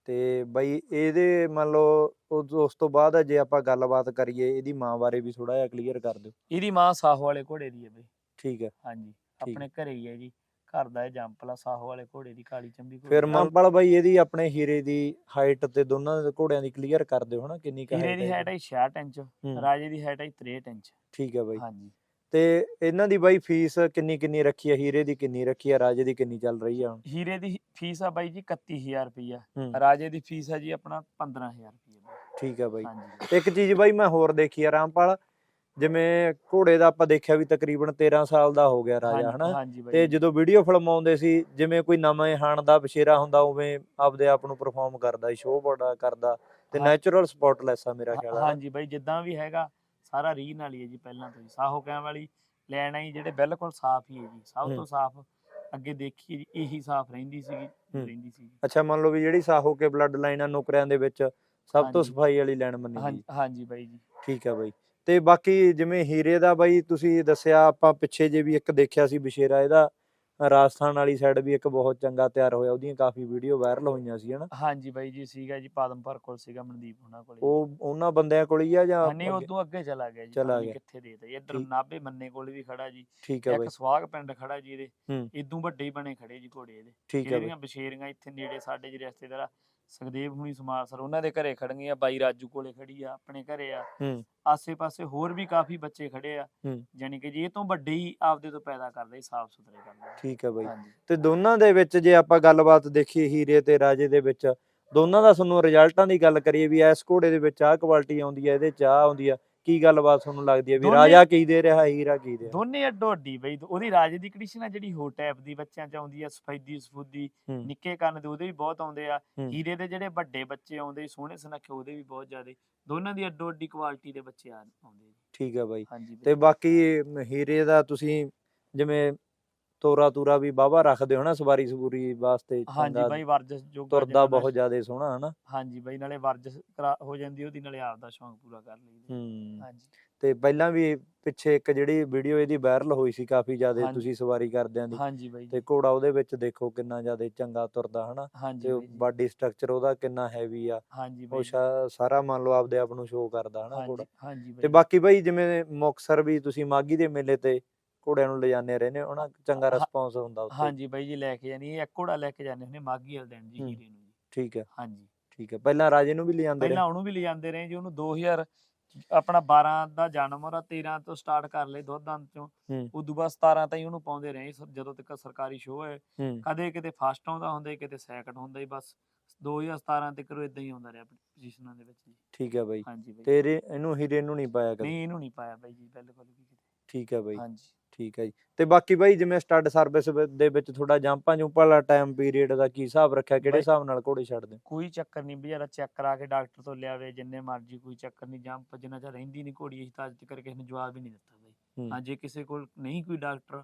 ਤੇ ਬਾਈ ਇਹਦੇ ਮੰਨ ਲਓ ਉਸ ਉਸ ਤੋਂ ਬਾਅਦ ਜੇ ਆਪਾਂ ਗੱਲਬਾਤ ਕਰੀਏ ਇਹਦੀ ਮਾਂ ਬਾਰੇ ਵੀ ਥੋੜਾ ਜਿਹਾ ਕਲੀਅਰ ਕਰ ਦਿਓ। ਇਹਦੀ ਮਾਂ ਸਾਹੋ ਵਾਲੇ ਘੋੜੇ ਦੀ ਹੈ ਬਈ। ਠੀਕ ਹੈ ਹਾਂਜੀ ਆਪਣੇ ਘਰੇ ਹੀ ਹੈ ਜੀ। ਘਰ ਦਾ ਇਹ ਜੰਪਲਾ ਸਾਹੋ ਵਾਲੇ ਘੋੜੇ ਦੀ ਕਾਲੀ ਚੰਬੀ ਘੋੜੀ ਫਿਰ। ਮੰਪਲ ਬਾਈ ਇਹਦੀ ਆਪਣੇ ਹੀਰੇ ਦੀ ਹਾਈਟ ਤੇ ਦੋਨਾਂ ਦੇ ਘੋੜਿਆਂ ਦੀ ਕਲੀਅਰ ਕਰ ਦਿਓ ਹਨਾ ਕਿੰਨੀ ਕੁ ਹੀਰੇ ਦੀ ਹਾਈਟ ਹੈ 66 ਇੰਚ ਰਾਜੇ ਦੀ ਹਾਈਟ ਹੈ 63 ਇੰਚ। ਠੀਕ ਹੈ ਬਾਈ। ਹਾਂਜੀ। ਤੇ ਇਹਨਾਂ ਦੀ ਬਾਈ ਫੀਸ ਕਿੰਨੀ ਕਿੰਨੀ ਰੱਖੀ ਹੈ ਹੀਰੇ ਦੀ ਕਿੰਨੀ ਰੱਖੀ ਹੈ ਰਾਜੇ ਦੀ ਕਿੰਨੀ ਚੱਲ ਰਹੀ ਆ ਹੀਰੇ ਦੀ ਫੀਸ ਆ ਬਾਈ ਜੀ 31000 ਰੁਪਈਆ ਹੂੰ। ਰਾਜੇ ਦੀ ਫੀਸ ਆ ਜੀ ਆਪਣਾ 15000 ਰੁਪਈਆ ਠੀਕ ਹੈ ਬਾਈ। ਇੱਕ ਚੀਜ਼ ਬਾਈ ਮੈਂ ਹੋਰ ਦੇਖੀ ਆ ਰਾਮਪਾਲ ਜਿਵੇਂ ਘੋੜੇ ਦਾ ਆਪਾਂ ਦੇਖਿਆ ਵੀ ਤਕਰੀਬਨ 13 ਸਾਲ ਦਾ ਹੋ ਗਿਆ ਰਾਜਾ ਹਨਾ ਤੇ। ਜਦੋਂ ਵੀਡੀਓ ਫਿਲਮਾਉਂਦੇ ਸੀ ਜਿਵੇਂ ਕੋਈ ਨਵੇਂ ਹਾਣ ਦਾ ਬਸ਼ੇਰਾ ਹੁੰਦਾ ਉਵੇਂ ਆਪਦੇ ਆਪ ਨੂੰ ਪਰਫਾਰਮ ਕਰਦਾ ਸ਼ੋਅ ਬੜਾ ਕਰਦਾ ਤੇ ਹਾਂ। ਨੈਚੁਰਲ ਸਪੌਟਲੈਸ ਆ ਮੇਰਾ ਹਾਂ- ਖਿਆਲ ਹਾਂਜੀ ਬਾਈ ਜਿੱਦਾਂ ਵੀ ਹੈਗਾ ਸਾਰਾ ਰੀਨ ਵਾਲੀ ਹੈ ਜੀ ਪਹਿਲਾਂ ਤੋਂ ਸਾਹੋ ਕਹਿਣ ਵਾਲੀ ਲੈਣ ਆਈ ਜਿਹੜੇ ਬਿਲਕੁਲ ਸਾਫ਼ ਹੀ ਹੈ ਜੀ ਸਭ ਹੂੰ। ਤੋਂ ਸਾਫ਼ ਅੱਗੇ ਦੇਖੀਏ ਜੀ ਇਹੀ ਸਾਫ਼ ਰਹਿੰਦੀ ਸੀਗੀ ਹੂੰ। ਰਹਿੰਦੀ ਸੀ ਅੱਛਾ ਮੰਨ ਲਓ ਵੀ ਜਿਹੜੀ ਸਾਹੋ ਕੇ ਬਲੱਡ ਲਾਈਨ ਆ ਨੌਕਰਿਆਂ ਦੇ ਵਿੱਚ ਸਭ ਤੋਂ। ਸਫ਼ਾਈ ਵਾਲੀ ਲਾਈਨ ਮੰਨੀ ਹਾਂਜੀ ਬਾਈ ਜੀ ਠੀਕ ਆ ਬਾਈ ਤੇ ਬਾਕੀ ਜਿਵੇਂ ਹੀਰੇ ਦਾ ਬਾਈ ਤੁਸੀਂ ਦੱਸਿਆ ਆਪਾਂ ਪਿੱਛੇ ਜੇ ਵੀ ਇੱਕ ਦੇਖਿਆ ਸੀ ਬਸ਼ੇਰਾ ਇਹਦਾ ਰਾਜਸਥਾਨ ਵਾਲੀ ਸਾਈਡ ਵੀ ਇੱਕ ਬਹੁਤ ਚੰਗਾ ਤਿਆਰ ਹੋਇਆ ਉਹਦੀਆਂ ਕਾਫੀ ਵੀਡੀਓ ਵਾਇਰਲ ਹੋਈਆਂ ਸੀ ਹਨਾ ਹਾਂਜੀ ਬਾਈ ਜੀ ਸੀਗਾ ਜੀ ਪਾਦਮਪੁਰ ਕੋਲ ਸੀਗਾ ਮਨਦੀਪ ਉਹਨਾਂ ਕੋਲ ਉਹ ਉਹਨਾਂ ਬੰਦਿਆਂ ਕੋਲ ਹੀ ਆ ਜਾਂ ਨਹੀਂ ਅੱਗੇ? ਉਦੋਂ ਅੱਗੇ ਚਲਾ ਗਿਆ ਜੀ ਚਲਾ ਗਿਆ। ਕਿੱਥੇ ਦੇਤਾ ਜੀ ਇੱਧਰ। ਨਾਭੇ ਮੰਨੇ ਕੋਲ ਵੀ ਖੜਾ ਜੀ ਠੀਕ ਆ ਬਾਈ ਇੱਕ ਸਵਾਗ ਪਿੰਡ ਖੜਾ ਜੀ ਇਹਦੇ ਹੂੰ। ਇਦੋਂ ਵੱਡੇ ਹੀ ਬਣੇ ਖੜੇ ਜੀ ਘੋੜੇ ਇਹਦੇ ਠੀਕ ਬਾਈ ਜਿਹੜੀਆਂ ਬਸ਼ੇਰੀਆਂ ਇੱਥੇ ਨੇੜੇ ਸਾਡੇ ਜਿਹੜੇ ਰਿਸ਼ਤੇਦਾਰ ਸੁਖਦੇਵ ਹੁਣੀ ਸਮਾਜ ਸਰ ਉਹਨਾਂ ਦੇ ਘਰੇ ਖੜੀਆਂ ਬਾਈ ਰਾਜੂ ਕੋਲੇ ਖੜੀ ਆ ਆਪਣੇ ਘਰੇ ਆ। ਹੂੰ। ਆਸੇ-ਪਾਸੇ ਹੋਰ ਵੀ ਕਾਫੀ ਬੱਚੇ ਖੜੇ ਆ। ਹੂੰ। ਯਾਨੀ ਕਿ ਜੀ ਇਹ ਤੋਂ ਵੱਡੇ ਹੀ ਆਪਦੇ ਤੋਂ ਪੈਦਾ ਕਰਦੇ ਸਾਫ਼ ਸੁਥਰੇ ਕਰਦੇ ਠੀਕ ਆ ਬਾਈ। ਹਾਂਜੀ। ਤੇ ਦੋਨਾਂ ਦੇ ਵਿੱਚ ਜੇ ਆਪਾਂ ਗੱਲਬਾਤ ਦੇਖੀਏ ਹੀਰੇ ਤੇ ਰਾਜੇ ਦੇ ਵਿੱਚ ਦੋਨਾਂ ਦਾ ਤੁਹਾਨੂੰ ਰਿਜ਼ਲਟਾਂ ਦੀ ਗੱਲ ਕਰੀਏ ਵੀ ਇਸ ਘੋੜੇ ਦੇ ਵਿੱਚ ਆਹ ਕੁਆਲਿਟੀ ਆਉਂਦੀ ਹੈ ਇਹਦੇ ਚ ਆਹ ਆਉਂਦੀ ਆ ਕੀ ਗੱਲਬਾਤ ਤੁਹਾਨੂੰ ਲੱਗਦੀ ਹੈ ਵੀ ਦੋਨੇ- ਰਾਜਾ ਕੀ ਦੇ ਰਿਹਾ ਹੀਰਾ ਕੀ ਦੇ ਰਿਹਾ ਦੋਨੇ ਅੱਡੋ ਅੱਡੀ ਬਈ ਉਹਦੀ ਰਾਜੇ ਦੀ ਕੰਡੀਸ਼ਨ ਆ ਜਿਹੜੀ ਹੋ ਟੈਪ ਦੀ ਬੱਚਿਆਂ ਚ ਆਉਂਦੀ ਆ ਸਫੈਦੀ ਸਫੂਦੀ ਹੂੰ। ਨਿੱਕੇ ਕੰਨ ਦੇ ਉਹਦੇ ਵੀ ਬਹੁਤ ਆਉਂਦੇ ਆ ਹੂੰ। ਹੀਰੇ ਦੇ ਜਿਹੜੇ ਵੱਡੇ ਬੱਚੇ ਆਉਂਦੇ ਸੋਹਣੇ ਸੁਨੱਖੇ ਉਹਦੇ ਵੀ ਬਹੁਤ ਜ਼ਿਆਦੇ ਦੋਨਾਂ ਦੀ ਅੱਡੋ ਅੱਡੀ ਕੁਆਲਿਟੀ ਦੇ ਬੱਚੇ ਆ ਆਉਂਦੇ ਜੀ ਠੀਕ ਆ ਬਾਈ ਹਾਂਜੀ ਬਈ। ਤੇ ਬਾਕੀ ਹੀਰੇ ਦਾ ਤੁਸੀਂ ਜਿਵੇਂ ਤੋਰਾ ਤੂਰਾ ਵੀ ਬਾਬਾ ਰੱਖਦੇ ਹੋ ਨਾ ਸਵਾਰੀ ਸਬੂਰੀ ਵਾਸਤੇ ਹਾਂਜੀ ਬਾਈ ਵਰਜਸ ਜੋ ਤੁਰਦਾ ਬਹੁਤ ਜ਼ਿਆਦਾ ਸੋਹਣਾ ਹਨਾ? ਹਾਂਜੀ ਬਾਈ ਨਾਲੇ ਵਰਜਸ ਹੋ ਜਾਂਦੀ ਉਹਦੀ ਨਾਲੇ ਆਪਦਾ ਸ਼ੌਂਕ ਪੂਰਾ ਕਰ ਲਈਦਾ। ਹਾਂਜੀ। ਤੇ ਪਹਿਲਾਂ ਵੀ ਪਿੱਛੇ ਇੱਕ ਜਿਹੜੀ ਵੀਡੀਓ ਇਹਦੀ ਵਾਇਰਲ ਹੋਈ ਸੀ ਕਾਫੀ ਜ਼ਿਆਦਾ। ਤੁਸੀਂ ਸਵਾਰੀ ਕਰਦਿਆਂ ਦੀ। ਹਾਂਜੀ ਬਾਈ। ਤੇ ਘੋੜਾ ਉਹਦੇ ਵਿੱਚ ਦੇਖੋ ਕਿੰਨਾ ਜ਼ਿਆਦਾ ਚੰਗਾ ਤੁਰਦਾ ਹਨਾ? ਤੇ ਬਾਡੀ ਸਟਰਕਚਰ ਉਹਦਾ ਕਿੰਨਾ ਹੈਵੀ ਆ। ਹਾਂਜੀ ਉਹ ਬਾਈ। ਸ਼ਾ- ਸਾਰਾ ਮੰਨ ਲਓ ਆਪਦੇ ਆਪ ਨੂੰ ਸ਼ੋਅ ਕਰਦਾ ਹਨਾ ਘੋੜਾ। ਹਾਂਜੀ ਤੇ। ਬਾਕੀ ਬਾਈ ਜਿਵੇਂ ਮੁਕਸਰ ਵੀ ਤੁਸੀਂ ਮਾਗੀ ਦੇ ਮੇਲੇ ਤੇ ਘੋੜਿਆਂ ਨੂੰ ਲਿਜਾਣੇ ਰਹਿੰਦੇ ਹੋ ਨਾ ਚੰਗਾ ਰਿਸਪੌਂਸ ਹੁੰਦਾ ਉੱਥੇ। ਹਾਂਜੀ ਬਾਈ ਜੀ ਲੈ ਕੇ ਜਾਨੀ ਇਹ ਇੱਕ ਘੋੜਾ ਲੈ ਕੇ ਜਾਂਦੇ ਹੁੰਦੇ ਮਾਗੀ ਵਾਲੇ ਦਿਨ ਜੀ। ਹੀਰੇ ਨੂੰ ਜੀ। ਠੀਕ ਹੈ। ਹਾਂਜੀ। ਠੀਕ ਹੈ ਪਹਿਲਾਂ ਰਾਜੇ ਨੂੰ ਵੀ ਲਿਜਾਂਦੇ ਪਹਿਲਾਂ ਉਹਨੂੰ ਵੀ ਲਿਜਾਂਦੇ ਰਹੇ ਜੀ ਉਹਨੂੰ 2000 ਆਪਣਾ 12 ਦਾ ਜਨਮ ਉਹਦਾ 13 ਤੋਂ ਸਟਾਰਟ ਕਰ ਲਏ ਦੁੱਧ ਚੋਂ। ਉਦੋਂ ਬਾਅਦ 17 ਤਾਈਂ ਉਹਨੂੰ ਪਾਉਂਦੇ ਰਹੇ ਜਦੋਂ ਤੱਕ ਸਰਕਾਰੀ ਸ਼ੋਅ ਹੈ। ਕਦੇ ਕਿਤੇ ਫਸਟ ਆਉਂਦਾ ਹੁੰਦਾ ਕਿਤੇ ਸੈਕੰਡ ਹੁੰਦਾ ਹੀ ਬਸ 2017 ਤੱਕ ਉਹ ਇਦਾਂ ਹੀ ਆਉਂਦਾ ਰਿਹਾ ਪੋਜੀਸ਼ਨਾਂ ਦੇ ਵਿੱਚ ਜੀ। ਠੀਕ ਹੈ ਬਾਈ। ਤੇਰੇ ਇਹਨੂੰ ਹੀਰੇ ਨੂੰ ਨਹੀਂ ਪਾਇਆ ਕਦੇ? ਨਹੀਂ ਇਹਨੂੰ ਨਹੀਂ ਪਾਇਆ ਬਾਈ ਜੀ ਬਿਲਕੁਲ ਵੀ ਕਿਤੇ। ਠੀਕ ਹੈ ਬਾਈ। ਹਾਂਜੀ। ਠੀਕ ਹੈ ਜੀ। ਤੇ ਬਾਕੀ ਬਾਈ ਜਿਵੇਂ ਸਟੱਡ ਸਰਵਿਸ ਦੇ ਵਿੱਚ ਥੋੜਾ ਜੰਪਾਂ ਜੁੰਪਾਂ ਵਾਲਾ ਟਾਈਮ ਪੀਰੀਅਡ ਦਾ ਕੀ ਹਿਸਾਬ ਰੱਖਿਆ? ਕਿਹੜੇ ਹਿਸਾਬ ਨਾਲ ਘੋੜੇ ਛੱਡਦੇ? ਕੋਈ ਚੱਕਰ ਨਹੀਂ ਬਈ ਚੈੱਕ ਕਰਾ ਕੇ ਡਾਕਟਰ ਤੋਂ ਲਿਆਵੇ ਜਿੰਨੇ ਮਰਜ਼ੀ ਕੋਈ ਚੱਕਰ ਨਹੀਂ ਜੰਪ ਜਿੰਨਾ ਚਿਰ ਰਹਿੰਦੀ ਨਹੀਂ ਘੋੜੀ ਅਸੀਂ ਤਾਂ ਅੱਜ ਤੱਕ ਕਿਸੇ ਨੇ ਜਵਾਬ ਹੀ ਨਹੀਂ ਦਿੱਤਾ ਬਈ। ਹੂੰ। ਜੇ ਕਿਸੇ ਕੋਲ ਨਹੀਂ ਕੋਈ ਡਾਕਟਰ।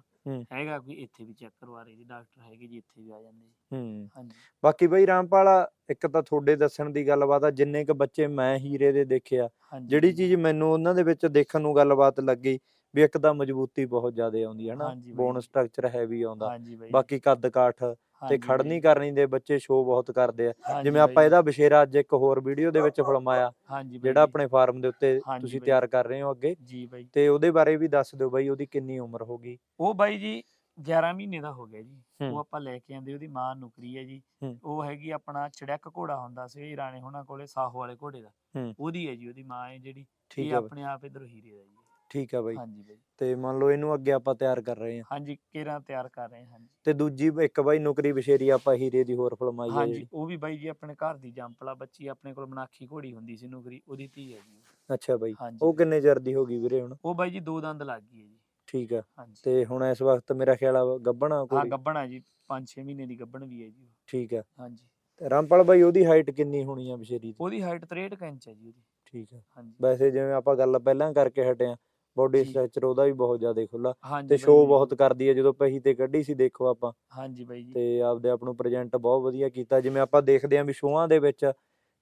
ਹੈਗਾ ਕੋਈ ਇੱਥੇ ਵੀ ਚੈੱਕ ਕਰਵਾ ਰਹੇ ਜੀ ਡਾਕਟਰ ਹੈਗੇ ਜੀ ਇੱਥੇ ਵੀ ਆ ਜਾਂਦੇ ਜੀ। ਹਾਂਜੀ। ਬਾਕੀ ਬਾਈ ਰਾਮਪਾਲ ਇੱਕ ਤਾਂ ਤੁਹਾਡੇ ਦੱਸਣ ਦੀ ਗੱਲਬਾਤ ਆ ਜਿੰਨੇ ਕ ਬੱਚੇ ਮੈਂ ਹੀਰੇ ਦੇ ਦੇਖਿਆ ਜਿਹੜੀ ਚੀਜ਼ ਮੈਨੂੰ ਉਹਨਾਂ ਦੇ ਵਿੱਚ ਦੇਖਣ ਨੂੰ ਗੱਲਬਾਤ ਲੱਗੀ ਵੀ ਇੱਕ ਤਾਂ ਮਜ਼ਬੂਤੀ ਬਹੁਤ ਜ਼ਿਆਦਾ ਆਉਂਦੀ ਹੈ ਨਾ ਬੋਨ। ਸਟਰਕਚਰ ਹੈਵੀ ਆਉਂਦਾ। ਬਾਕੀ ਕੱਦ ਕਾਠ ਤੇ ਖੜਨੀ ਕਰਨੀ ਦੇ ਬੱਚੇ ਸ਼ੋਅ ਬਹੁਤ ਕਰਦੇ ਆ। ਜਿਵੇਂ ਆਪਾਂ ਇਹਦਾ ਬਸ਼ੇਰਾ ਅੱਜ ਇੱਕ ਹੋਰ ਵੀਡੀਓ ਦੇ ਵਿੱਚ ਫਿਲਮਾਇਆ ਜਿਹੜਾ ਆਪਣੇ ਫਾਰਮ ਦੇ ਉੱਤੇ ਤੁਸੀਂ। ਤਿਆਰ ਕਰ ਰਹੇ ਹੋ ਅੱਗੇ। ਜੀ ਬਾਈ। ਤੇ ਉਹਦੇ ਬਾਰੇ ਵੀ ਦੱਸ ਦਿਓ ਬਾਈ ਉਹਦੀ ਕਿੰਨੀ ਉਮਰ ਹੋਗੀ ਉਹ ਬਾਈ ਜੀ 11 ਮਹੀਨੇ ਦਾ ਹੋ ਗਿਆ ਜੀ। ਹੂੰ। ਉਹ ਆਪਾਂ ਲੈ ਕੇ ਆਂਦੇ ਉਹਦੀ ਮਾਂ ਨੁਕਰੀ ਹੈ ਜੀ। ਹੂੰ। ਉਹ ਹੈਗੀ ਆਪਣਾ ਚੜੈਕ ਘੋੜਾ ਹੁੰਦਾ ਸੀ ਰਾਣੇ ਹੋਣਾ ਕੋਲੇ ਸਾਹੋ ਵਾਲੇ ਘੋੜੇ ਦਾ। ਹੂੰ। ਉਹਦੀ ਹੈ ਜੀ ਉਹਦੀ ਮਾਂ ਹੈ ਜਿਹੜੀ। ਇਹ ਹੈ ਆਪਣੇ ਆਪ ਇਧਰ ਹੀਰੇ ਦਾ ਜੀ। ਠੀਕ ਹੈ ਬਾਈ। ਹਾਂਜੀ ਬਾਈ। ਤੇ ਮੰਨ ਲਓ ਇਹਨੂੰ ਅੱਗੇ ਆਪਾਂ ਤਿਆਰ ਕਰ ਰਹੇ ਹਾਂ। ਹਾਂਜੀ ਕੇਰਾਂ ਤਿਆਰ ਕਰ ਰਹੇ ਹਾਂ ਹਾਂਜੀ। ਤੇ ਦੂਜੀ ਇੱਕ ਬਾਈ ਨੁਕਰੀ ਬਸ਼ੇਰੀ ਆਪਾਂ ਹੀਰੇ ਦੀ ਹੋਰ ਫਿਲਮਾਈ ਹੈ ਹਾਂਜੀ ਉਹ ਵੀ ਬਾਈ ਜੀ ਆਪਣੇ ਘਰ ਦੀ ਜੰਪਲਾ ਬੱਚੀ ਆਪਣੇ ਕੋਲ ਮਨਾਖੀ ਘੋੜੀ ਹੁੰਦੀ ਸੀ ਨੁਕਰੀ ਉਹਦੀ ਧੀ ਹੈ ਜੀ ਅੱਛਾ ਬਾਈ ਉਹ। ਕਿੰਨੇ ਚਿਰ ਦੀ ਹੋਗੀ ਵੀਰੇ ਹੁਣ? ਉਹ ਬਾਈ ਜੀ ਦੋ ਦੰਦ ਲੱਗ ਗਈ ਹੈ ਜੀ। ਠੀਕ ਹੈ ਹਾਂਜੀ। ਤੇ ਹੁਣ ਇਸ ਵਕਤ ਮੇਰਾ ਖਿਆਲ ਆ ਗੱਬਣਾ ਹਾਂ ਕੋਈ ਗੱਬਣ ਹੈ ਜੀ 5-6 ਮਹੀਨੇ ਦੀ ਗੱਬਣ ਵੀ ਹੈ ਜੀ। ਠੀਕ ਹੈ ਹਾਂਜੀ। ਤੇ ਰਾਮਪਾਲ ਬਾਈ ਉਹਦੀ ਹਾਈਟ ਕਿੰਨੀ ਹੋਣੀ ਆ ਬਸ਼ੇਰੀ ਦੀ? ਉਹਦੀ ਹਾਈਟ 63 ਕੁ ਇੰਚ ਹੈ ਜੀ ਉਹਦੀ। ਠੀਕ ਹੈ ਹਾਂਜੀ। ਵੈਸੇ ਜਿਵੇਂ ਆਪਾਂ ਗੱਲ ਪਹਿਲਾਂ ਕਰਕੇ ਹਟੇ ਆ ਬੋਡੀ ਜੀ। ਸਟਰਕਚਰ ਉਹਦਾ ਵੀ ਬਹੁਤ ਜ਼ਿਆਦਾ ਖੁੱਲਾ ਤੇ ਸ਼ੋਅ। ਬਹੁਤ ਕਰਦੀ ਹੈ ਜਦੋਂ ਪਹੀ ਤੇ ਕੱਢੀ ਸੀ ਦੇਖੋ ਆਪਾਂ। ਹਾਂਜੀ ਬਾਈ ਜੀ। ਤੇ ਆਪਦੇ ਆਪ ਨੂੰ ਪ੍ਰੈਜੈਂਟ ਬਹੁਤ ਵਧੀਆ ਕੀਤਾ। ਜਿਵੇਂ ਆਪਾਂ ਦੇਖਦੇ ਆਂ ਵੀ ਸ਼ੋਆਂ ਦੇ ਵਿੱਚ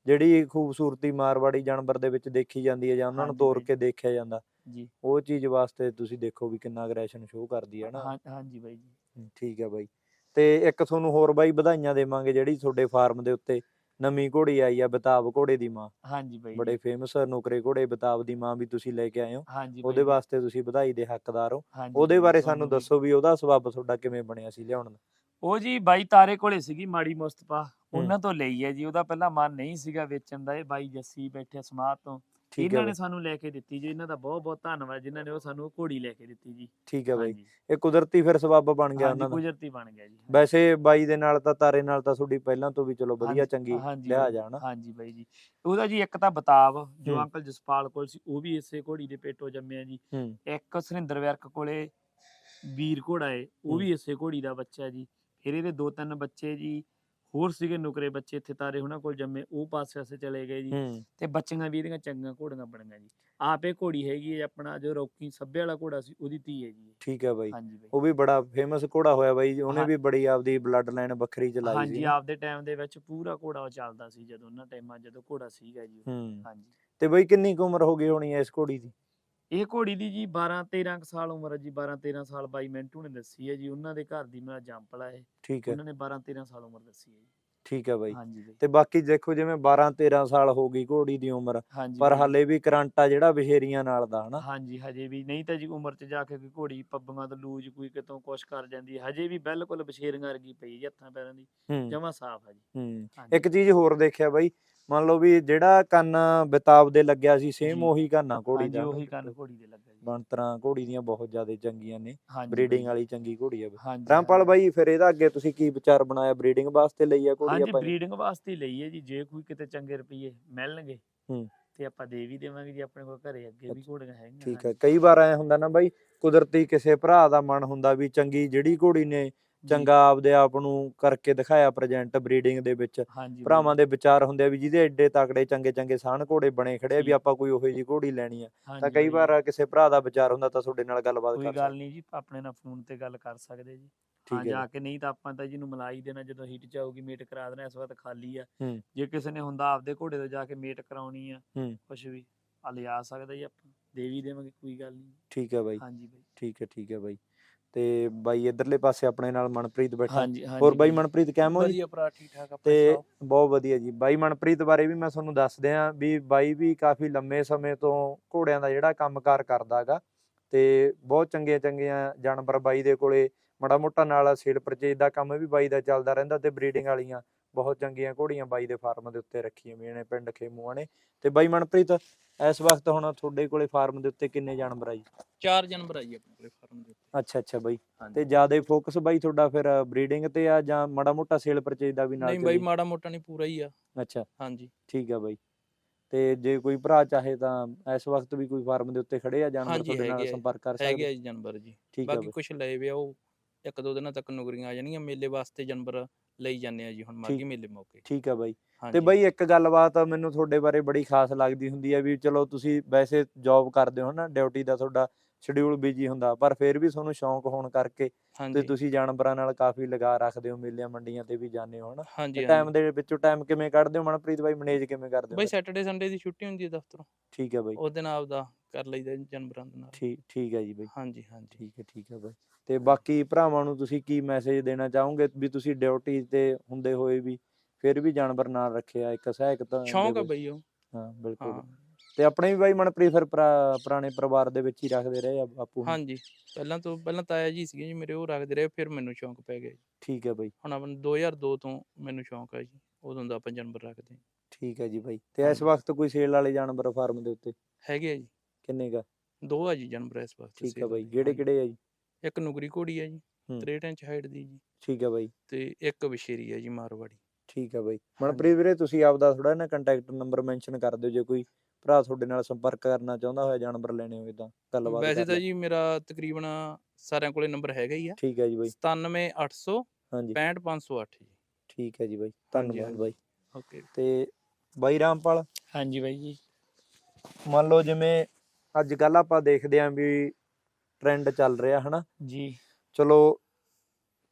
ਜਿਹੜੀ ਖੂਬਸੂਰਤੀ ਮਾਰਵਾੜੀ ਜਾਨਵਰ ਦੇ ਵਿੱਚ ਦੇਖੀ ਜਾਂਦੀ ਹੈ ਜਾਂ ਉਹਨਾਂ ਨੂੰ ਤੋੜ। ਕੇ ਦੇਖਿਆ ਜਾਂਦਾ ਜੀ। ਉਹ ਚੀਜ਼ ਵਾਸਤੇ ਤੁਸੀਂ ਦੇਖੋ ਵੀ ਕਿੰਨਾ ਅਗਰੈਸ਼ਨ ਸ਼ੋਅ ਕਰਦੀ ਹੈ ਨਾ। ਹਾਂਜੀ ਬਾਈ ਜੀ। ਠੀਕ ਹੈ ਬਾਈ। ਤੇ ਇੱਕ ਤੁਹਾਨੂੰ ਹੋਰ ਬਾਈ ਵਧਾਈਆਂ ਦੇਵਾਂਗੇ ਜਿਹੜੀ ਤੁਹਾਡੇ ਫਾਰਮ ਦੇ ਉੱਤੇ ਨਵੀਂ ਘੋੜੀ ਆਈ ਆ ਬਤਾਬ ਘੋੜੇ ਦੀ ਮਾਂ। ਹਾਂਜੀ ਬਾਈ ਬੜੇ ਫੇਮਸ ਨੁਕਰੇ ਘੋੜੇ ਬਤਾਬ ਦੀ ਮਾਂ ਵੀ ਤੁਸੀਂ ਲੈ ਕੇ ਆਏ ਹੋ। ਹਾਂਜੀ ਉਹਦੇ ਵਾਸਤੇ ਤੁਸੀਂ ਵਧਾਈ ਦੇ ਹੱਕਦਾਰ ਹੋ। ਉਹਦੇ ਬਾਰੇ ਸਾਨੂੰ। ਦੱਸੋ ਵੀ ਉਹਦਾ ਸਬੱਬ ਤੁਹਾਡਾ ਕਿਵੇਂ ਬਣਿਆ ਸੀ ਲਿਆਉਣ ਦਾ। ਉਹ ਜੀ ਬਾਈ ਤਾਰੇ ਕੋਲੇ ਸੀਗੀ ਮਾੜੀ ਮੁਸਤਫਾ। ਉਹਨਾਂ ਤੋਂ ਲਈ ਹੈ ਜੀ। ਉਹਦਾ ਪਹਿਲਾਂ ਮਨ ਨਹੀਂ ਸੀਗਾ ਵੇਚਣ ਦਾ। ਇਹ ਬਾਈ ਜੱਸੀ ਬੈਠੇ ਸਮਾਤ ਤੋਂ। ਇਹਨਾਂ ਨੇ ਸਾਨੂੰ ਲੈ ਕੇ ਦਿੱਤੀ ਜੀ ਇਹਨਾਂ ਦਾ ਬਹੁਤ ਬਹੁਤ ਧੰਨਵਾਦ ਜਿਨ੍ਹਾਂ ਨੇ ਉਹ ਸਾਨੂੰ ਉਹ ਘੋੜੀ ਲੈ ਕੇ ਦਿੱਤੀ ਜੀ। ਠੀਕ ਹੈ ਬਾਈ। ਹਾਂਜੀ। ਇਹ ਕੁਦਰਤੀ ਫਿਰ ਸਬੱਬ ਬਣ ਗਿਆ ਹਾਂਜੀ ਉਹਨਾਂ ਦਾ। ਗੁਜਰਤੀ ਬਣ ਗਿਆ ਜੀ ਵੈਸੇ ਬਾਈ ਦੇ ਨਾਲ ਤਾਂ ਤਾਰੇ ਨਾਲ ਤਾਂ ਤੁਹਾਡੀ ਪਹਿਲਾਂ ਤੋਂ ਵੀ ਚਲੋ ਵਧੀਆ ਹਾਂਜੀ, ਚੰਗੀ ਹਾਂਜੀ ਲਿਆ ਬਾਈ, ਜਾਣਾ। ਹਾਂਜੀ ਬਾਈ ਜੀ। ਉਹਦਾ ਜੀ ਇੱਕ ਤਾਂ ਬਤਾਵ ਜੋ ਹੂੰ। ਅੰਕਲ ਜਸਪਾਲ ਕੋਲ ਸੀ ਉਹ ਵੀ ਇਸੇ ਘੋੜੀ ਦੇ ਪੇਟੋਂ ਜੰਮਿਆ ਜੀ। ਹੂੰ। ਇੱਕ ਸੁਰਿੰਦਰ ਵਿਰਕ ਕੋਲੇ ਵੀਰ ਘੋੜਾ ਏ ਉਹ ਹੂੰ। ਵੀ ਇਸੇ ਘੋੜੀ ਦਾ ਬੱਚਾ ਜੀ। ਫਿਰ ਇਹਦੇ ਦੋ ਤਿੰਨ ਬੱਚੇ ਜੀ ਹੋਰ ਸੀਗੇ ਨੁਕਰੇ ਬੱਚੇ ਇੱਥੇ ਤਾਰੇ ਉਹਨਾਂ ਕੋਲ ਜੰਮੇ ਉਹ ਪਾਸੇ ਪਾਸੇ ਚਲੇ ਗਏ ਜੀ ਹੂੰ। ਤੇ ਬੱਚੀਆਂ ਵੀ ਇਹਦੀਆਂ ਚੰਗੀਆਂ ਘੋੜੀਆਂ ਬਣੀਆਂ ਜੀ। ਆਪੇ ਘੋੜੀ ਹੈਗੀ ਹੈ ਆਪਣਾ ਜੋ ਰੌਕੀ ਸੱਭੇ ਵਾਲਾ ਘੋੜਾ ਸੀ ਉਹਦੀ ਧੀ ਹੈ ਜੀ। ਠੀਕ ਹੈ ਬਾਈ। ਹਾਂਜੀ ਬਾਈ। ਉਹ ਵੀ ਬੜਾ ਫੇਮਸ ਘੋੜਾ ਹੋਇਆ ਬਾਈ ਜੀ, ਉਹਨੇ ਹਾਂ। ਵੀ ਬੜੀ ਆਪਦੀ ਬਲੱਡ ਲਾਈਨ ਵੱਖਰੀ ਚਲਾਈ ਹਾਂਜੀ ਸੀ। ਆਪਦੇ ਟਾਈਮ ਦੇ ਵਿੱਚ ਪੂਰਾ ਘੋੜਾ ਉਹ ਚੱਲਦਾ ਸੀ ਜਦੋਂ ਉਹਨਾਂ ਟਾਈਮਾਂ ਜਦੋਂ ਘੋੜਾ ਸੀਗਾ ਜੀ ਉਹ। ਹੂੰ। ਹਾਂਜੀ। ਤੇ ਬਾਈ ਕਿੰਨੀ ਕੁ ਉਮਰ ਹੋ ਗਈ ਹੋਣੀ ਹੈ ਇਸ ਘੋੜੀ ਦੀ? ਇਹ ਘੋੜੀ ਦੀ ਜੀ 12 13 ਕੁ ਸਾਲ ਉਮਰ ਹੈ ਜੀ 12 13 ਸਾਲ ਬਾਈ ਮਿੰਟੂ ਨੇ ਦੱਸੀ ਹੈ ਜੀ ਉਹਨਾਂ ਦੇ ਘਰ ਦੀ ਮੇਰਾ ਜੰਪਲ ਹੈ ਇਹ ਠੀਕ ਹੈ। ਉਹਨਾਂ ਨੇ 12 13 ਸਾਲ ਉਮਰ ਦੱਸੀ ਹੈ ਜੀ। ਠੀਕ ਹੈ ਬਾਈ। ਹਾਂਜੀ ਤੇ ਬਾਕੀ ਦੇਖੋ ਜਿਵੇਂ 12 13 ਸਾਲ ਹੋ ਗਈ ਘੋੜੀ ਦੀ ਉਮਰ ਪਰ। ਹਾਲੇ ਵੀ ਕਰੰਟ ਆ ਜਿਹੜਾ ਬਸ਼ੇਰੀਆਂ ਨਾਲ ਦਾ ਹਨਾ? ਹਾਂਜੀ ਹਜੇ ਵੀ ਨਹੀਂ ਤਾਂ ਜੀ ਉਮਰ 'ਚ ਜਾ ਕੇ ਕੋਈ ਘੋੜੀ ਪੱਬੀਆਂ ਤੋਂ ਲੂਜ ਕੋਈ ਕਿਤੋਂ ਕੁਛ ਕਰ ਜਾਂਦੀ ਹਜੇ ਵੀ ਬਿਲਕੁਲ ਬਸ਼ੇਰੀਆਂ ਵਰਗੀ ਪਈ ਜੀ ਹੱਥਾਂ ਪੈਰਾਂ ਦੀ ਜਮਾ ਸਾਫ਼ ਹੈ। ਜੀ ਇੱਕ ਚੀਜ਼ ਹੋਰ ਦੇਖਿਆ ਬਾਈ ਮੰਨ ਲਓ ਵੀ ਜਿਹੜਾ ਕੰਨ ਬਿਤਾਬ ਦੇ ਲੱਗਿਆ ਸੀ ਸੇਮ। ਉਹੀ ਕੰਨ ਆ ਘੋੜੀ ਹਾਂਜੀ ਦਾ ਉਹੀ ਕੰਨ ਘੋੜੀ ਦੇ ਲੱਗਾ ਜੀ ਬਣਤਰਾਂ ਘੋੜੀ ਦੀਆਂ ਬਹੁਤ ਜ਼ਿਆਦਾ ਚੰਗੀਆਂ ਨੇ ਹਾਂਜੀ ਬਰੀਡਿੰਗ। ਵਾਲੀ ਚੰਗੀ ਘੋੜੀ ਆ। ਹਾਂਜੀ ਰਾਮਪਾਲ ਹਾਂਜੀ। ਬਾਈ ਫਿਰ ਇਹਦਾ ਅੱਗੇ ਤੁਸੀਂ ਕੀ ਵਿਚਾਰ ਬਣਾਇਆ ਬਰੀਡਿੰਗ ਵਾਸਤੇ ਲਈ ਆ ਘੋੜੀ ਹਾਂਜੀ ਆਪਾਂ ਨੇ? ਬਰੀਡਿੰਗ ਵਾਸਤੇ ਲਈ ਹੈ ਜੀ ਜੇ ਕੋਈ ਕਿਤੇ ਚੰਗੇ ਰੁਪਏ ਮਿਲਣਗੇ ਹੂੰ। ਤੇ ਆਪਾਂ ਦੇ ਵੀ ਦੇਵਾਂਗੇ ਜੀ ਆਪਣੇ ਕੋਲ ਘਰੇ ਅੱਗੇ ਵੀ ਘੋੜੀਆਂ ਹੈਗੀਆਂ ਠੀਕ ਹੈ ਹਾਂਜੀ। ਕਈ ਵਾਰ ਐ ਹੁੰਦਾ ਨਾ ਬਾਈ ਕੁਦਰਤੀ ਕਿਸੇ ਭਰਾ ਦਾ ਮਨ ਹੁੰਦਾ ਵੀ ਚੰਗੀ ਜਿਹੜੀ ਘੋੜੀ ਨੇ ਚੰਗਾ ਆਪਦੇ ਆਪ ਨੂੰ ਕਰਕੇ ਦਿਖਾਇਆ ਪ੍ਰੈਜੈਂਟ ਬਰੀਡਿੰਗ ਦੇ ਵਿੱਚ। ਭਰਾਵਾਂ ਜੀ, ਦੇ ਵਿਚਾਰ ਹੁੰਦੇ ਆ ਵੀ ਜਿਹਦੇ ਐਡੇ ਤਕੜੇ ਚੰਗੇ ਚੰਗੇ ਸਾਹਣ ਘੋੜੇ ਬਣੇ ਖੜੇ ਆ ਵੀ ਜੀ। ਆਪਾਂ ਕੋਈ ਉਹੋ ਜਿਹੀ ਘੋੜੀ ਲੈਣੀ ਆ। ਤਾਂ ਕਈ ਜੀ। ਵਾਰ ਕਿਸੇ ਭਰਾ ਦਾ ਵਿਚਾਰ ਹੁੰਦਾ ਤਾਂ ਤੁਹਾਡੇ ਨਾਲ ਗੱਲਬਾਤ ਕੋਈ ਕਰ ਗੱਲ ਸਕਦੇ। ਨਹੀਂ ਜੀ ਆਪਣੇ ਨਾਲ ਫੋਨ ਤੇ ਗੱਲ ਕਰ ਸਕਦੇ ਜੀ। ਹਾਂ ਜਾ ਕੇ ਨਹੀਂ ਤਾਂ ਆਪਾਂ ਤਾਂ ਜਿਹਨੂੰ ਮਲਾਈ ਦੇਣਾ ਜਦੋਂ ਹੀਟ ਚ ਆਊਗੀ ਮੀਟ ਕਰਾ ਦੇਣਾ ਇਸ ਵਕਤ ਖਾਲੀ ਆ। ਜੇ ਕਿਸੇ ਨੇ ਹੁੰਦਾ ਆਪਦੇ ਘੋੜੇ ਤੋਂ ਜਾ ਕੇ ਮੀਟ ਕਰਾਉਣੀ ਆ। ਕੁਛ ਵੀ ਆ ਲਿਆ ਸਕਦਾ ਜੀ ਆਪਾਂ ਦੇ ਵੀ ਦੇਵਾਂਗੇ ਕੋਈ ਗੱਲ ਨਹੀਂ। ਠੀਕ ਹੈ ਬਾਈ। ਹਾਂਜੀ ਬਾਈ। ਠੀਕ ਹੈ ਠੀਕ ਹੈ ਬਾਈ। ਤੇ ਬਾਈ ਇਧਰਲੇ ਪਾਸੇ ਆਪਣੇ ਨਾਲ ਮਨਪ੍ਰੀਤ ਬੈਠਾ। ਹਾਂਜੀ ਹਾਂਜੀ ਹੋਰ ਬਾਈ ਮਨਪ੍ਰੀਤ ਕਿਵੇਂ ਹੋ ਜੀ? ਵਧੀਆ ਭਰਾ ਠੀਕ ਠਾਕ ਆਪਣੇ ਤੇ? ਬਹੁਤ ਵਧੀਆ ਜੀ। ਬਾਈ ਮਨਪ੍ਰੀਤ ਬਾਰੇ ਵੀ ਮੈਂ ਤੁਹਾਨੂੰ ਦੱਸ ਦਿਆਂ ਵੀ ਬਾਈ ਵੀ ਕਾਫੀ ਲੰਮੇ ਸਮੇਂ ਤੋਂ ਘੋੜਿਆਂ ਦਾ ਜਿਹੜਾ ਕੰਮਕਾਰ ਕਰਦਾਗਾ ਤੇ ਬਹੁਤ ਚੰਗੀਆਂ ਚੰਗੀਆਂ ਜਾਨਵਰ ਬਾਈ ਦੇ ਕੋਲੇ ਮਾੜਾ ਮੋਟਾ ਨਾਲ ਸੇਲ ਪਰਚੇਜ ਦਾ ਕੰਮ ਵੀ ਬਾਈ ਦਾ ਚੱਲਦਾ ਰਹਿੰਦਾ ਤੇ ਬਰੀਡਿੰਗ ਵਾਲੀਆਂ। ਬਹੁਤ ਚੰਗੀਆਂ ਘੋੜੀਆਂ ਬਾਈ ਦੇ ਫਾਰਮ ਦੇ ਉੱਤੇ ਰੱਖੀਆਂ ਹੋਈਆਂ ਨੇ ਪਿੰਡ ਖੇਮੂਆਂ ਨੇ। ਤੇ ਬਾਈ ਮਨਪ੍ਰੀਤ ਇਸ ਵਕਤ ਹੁਣ ਤੁਹਾਡੇ ਕੋਲੇ ਫਾਰਮ ਦੇ ਉੱਤੇ ਕਿੰਨੇ ਜਾਨਵਰ ਆ ਜੀ? ਚਾਰ ਜਾਨਵਰ ਆ ਜੀ ਆਪਣੇ ਕੋਲੇ ਫਾਰਮ ਦੇ ਉੱਤੇ। ਅੱਛਾ ਅੱਛਾ ਬਾਈ। ਤੇ ਜ਼ਿਆਦਾ ਫੋਕਸ ਬਾਈ ਤੁਹਾਡਾ ਫਿਰ ਬਰੀਡਿੰਗ ਤੇ ਆ ਜਾਂ ਮਾੜਾ ਮੋਟਾ ਸੇਲ ਪਰਚੇਜ ਦਾ ਵੀ ਨਾਲ ਨਹੀਂ ਬਾਈ? ਮਾੜਾ ਮੋਟਾ ਨਹੀਂ ਪੂਰਾ ਹੀ ਆ। ਅੱਛਾ। ਹਾਂਜੀ। ਠੀਕ ਆ ਬਾਈ। ਤੇ ਜੇ ਕੋਈ ਭਰਾ ਚਾਹੇ ਤਾਂ ਇਸ ਵਕਤ ਵੀ ਕੋਈ ਫਾਰਮ ਦੇ ਉੱਤੇ ਖੜੇ ਆ? ਜਾਨਵਰ ਤੁਹਾਡੇ ਨਾਲ ਹੈਗੇ। ਸੰਪਰਕ ਕਰ ਹੈਗੇ ਸਕਦੇ? ਆ ਜੀ ਜਾਨਵਰ ਜੀ। ਠੀਕ ਆ ਬਾਕੀ ਕੁਝ ਲਏ ਵੇ ਆ ਉਹ ਇੱਕ ਦੋ ਦਿਨਾਂ ਤੱਕ ਨੁਗਰੀਆਂ ਆ ਜਾਣਗੀਆਂ ਮੇਲੇ ਵਾਸਤੇ ਜਾਨਵਰ ਲਈ ਜਾਂਦੇ ਆ ਜੀ ਹੁਣ ਮਾਗੀ ਮੇਲੇ ਮੌਕੇ। ਠੀਕ ਆ ਬਾਈ। ਤੇ ਬਾਈ ਇੱਕ ਗੱਲਬਾਤ ਮੈਨੂੰ ਤੁਹਾਡੇ ਬਾਰੇ ਬੜੀ ਖਾਸ ਲੱਗਦੀ ਹੁੰਦੀ ਹੈ ਵੀ ਚਲੋ ਤੁਸੀਂ ਵੈਸੇ ਜੌਬ ਕਰਦੇ ਹੋ ਨਾ ਡਿਊਟੀ ਦਾ ਤੁਹਾਡਾ ਸ਼ਡਿਊਲ ਬਿਜ਼ੀ ਹੁੰਦਾ ਪਰ ਫਿਰ ਵੀ ਤੁਹਾਨੂੰ ਸ਼ੌਂਕ ਹੋਣ ਕਰਕੇ ਤੇ ਤੁਸੀਂ ਜਾਨਵਰਾਂ ਨਾਲ ਕਾਫੀ ਲਗਾਅ ਰੱਖਦੇ ਹੋ ਮੇਲਿਆਂ ਮੰਡੀਆਂ ਤੇ ਵੀ ਜਾਂਦੇ ਹੋ ਹਨਾ। ਟਾਈਮ। ਦੇ ਵਿੱਚੋਂ ਟਾਈਮ ਕਿਵੇਂ ਕੱਢਦੇ ਹੋ ਮਨਪ੍ਰੀਤ ਬਾਈ ਮੈਨੇਜ ਕਿਵੇਂ ਕਰਦੇ ਹੋ? ਬਾਈ? ਸੈਟਰਡੇ ਸੰਡੇ ਦੀ ਛੁੱਟੀ ਹੁੰਦੀ ਹੈ ਦਫ਼ਤਰੋਂ। ਠੀਕ ਹੈ ਬਾਈ। ਉਸ ਦਿਨ ਆਪਦਾ ਕਰ ਲਈਦਾ ਜਾਨਵਰਾਂ ਦੇ ਨਾਲ। ਠੀਕ ਠੀਕ ਹੈ ਜੀ ਬਾਈ। ਹਾਂਜੀ ਹਾਂਜੀ। ਠੀਕ ਹੈ ਠੀਕ ਹੈ ਬਾਈ। ਤੇ ਬਾਕੀ ਭਰਾਵਾਂ ਨੂੰ ਤੁਸੀਂ ਕੀ ਮੈਸੇਜ ਦੇਣਾ ਚਾਹੋਗੇ ਵੀ ਤੁਸੀਂ ਡਿਊਟੀ ਤੇ ਹੁੰਦੇ ਹੋਏ ਵੀ ਫਿਰ ਵੀ ਜਾਨਵਰ ਨਾਲ ਰੱਖਿਆ ਇੱਕ ਸਹਾਇਕ ਤਾਂ ਸ਼ੌਂਕ ਵਿੱਚ। ਬਈ ਉਹ। ਹਾਂ ਬਿਲਕੁਲ। ਹਾਂ। ਤੇ ਆਪਣੇ ਵੀ ਬਾਈ ਮਨਪ੍ਰੀਤ ਫਿਰ ਪੁਰਾਣੇ ਪਰਿਵਾਰ ਦੇ ਵਿੱਚ ਹੀ ਰੱਖਦੇ ਰਹੇ ਆ ਬਾਪੂ ਹੁਣੀ? ਹਾਂਜੀ। ਪਹਿਲਾਂ ਤੋਂ ਪਹਿਲਾਂ ਤਾਇਆ ਜੀ ਸੀਗੇ ਜੀ ਮੇਰੇ ਉਹ ਰੱਖਦੇ ਰਹੇ ਫਿਰ ਮੈਨੂੰ ਸ਼ੌਂਕ ਪੈ ਗਿਆ ਜੀ। ਠੀਕ ਹੈ ਬਾਈ। ਹੁਣ ਆਪਾਂ ਨੂੰ 2002 ਤੋਂ ਮੈਨੂੰ ਸ਼ੌਂਕ ਹੈ ਜੀ ਉਦੋਂ ਦਾ ਆਪਾਂ ਜਾਨਵਰ ਰੱਖਦੇ ਹਾਂ। ਠੀਕ ਹੈ ਜੀ ਬਾਈ। ਤੇ ਇਸ। ਵਕਤ ਕੋਈ ਸੇਲ ਵਾਲੇ ਜਾਨਵਰ ਫਾਰਮ ਦੇ ਉੱਤੇ? ਹੈਗੇ ਆ ਜੀ। ਕਿੰਨੇ ਕਾ? ਦੋ ਆ ਜੀ ਜਾਨਵਰ ਇਸ ਵਕਤ ਠੀਕ ਹੈ ਬਾਈ। ਕਿਹੜੇ। ਕਿਹੜੇ ਆ ਜੀ? ਇੱਕ ਨੁਗਰੀ ਘੋੜੀ ਹੈ ਜੀ ਹੂੰ। 63 ਇੰਚ ਹਾਈਟ ਦੀ ਜੀ। ਠੀਕ ਹੈ ਬਾਈ। ਤੇ ਇੱਕ ਵਿਸ਼ੇਰੀ ਹੈ ਜੀ ਮਾਰਵਾੜੀ। ਠੀਕ ਹੈ ਬਾਈ। ਮਨਪ੍ਰੀਤ ਵੀਰੇ ਤੁਸੀਂ ਆਪਦਾ ਥੋੜਾ ਨਾ ਕੰਟੈਕਟ ਨੰਬਰ ਮੈਂਸ਼ਨ ਕਰ ਦਿਓ ਜੇ ਕੋਈ ਭਰਾ ਤੁਹਾਡੇ ਨਾਲ ਸੰਪਰਕ ਕਰਨਾ ਚਾਹੁੰਦਾ ਹੋਇਆ ਜਾਨਵਰ ਲੈਣੇ ਹੋਵੇ ਤਾਂ ਗੱਲਬਾਤ ਵੈਸੇ ਕਰ ਤਾਂ ਲਿਓ। ਜੀ ਮੇਰਾ ਤਕਰੀਬਨ ਸਾਰਿਆਂ ਕੋਲੇ ਨੰਬਰ ਹੈਗਾ ਹੀ ਆ। ਠੀਕ ਹੈ ਜੀ ਬਾਈ। 97800 ਹਾਂਜੀ 65508 ਜੀ। ਠੀਕ ਹੈ ਜੀ ਬਾਈ। ਧੰਨਵਾਦ ਹਾਂਜੀ। ਬਾਈ। ਓਕੇ ਤੇ ਬਾਈ ਰਾਮਪਾਲ। ਹਾਂਜੀ ਬਾਈ ਜੀ। ਮੰਨ ਲਓ ਜਿਵੇਂ ਅੱਜ ਕੱਲ ਆਪਾਂ ਦੇਖਦੇ ਆਂ ਵੀ ਟ੍ਰੈਂਡ ਚੱਲ ਰਿਹਾ ਹਨਾ? ਜੀ। ਚਲੋ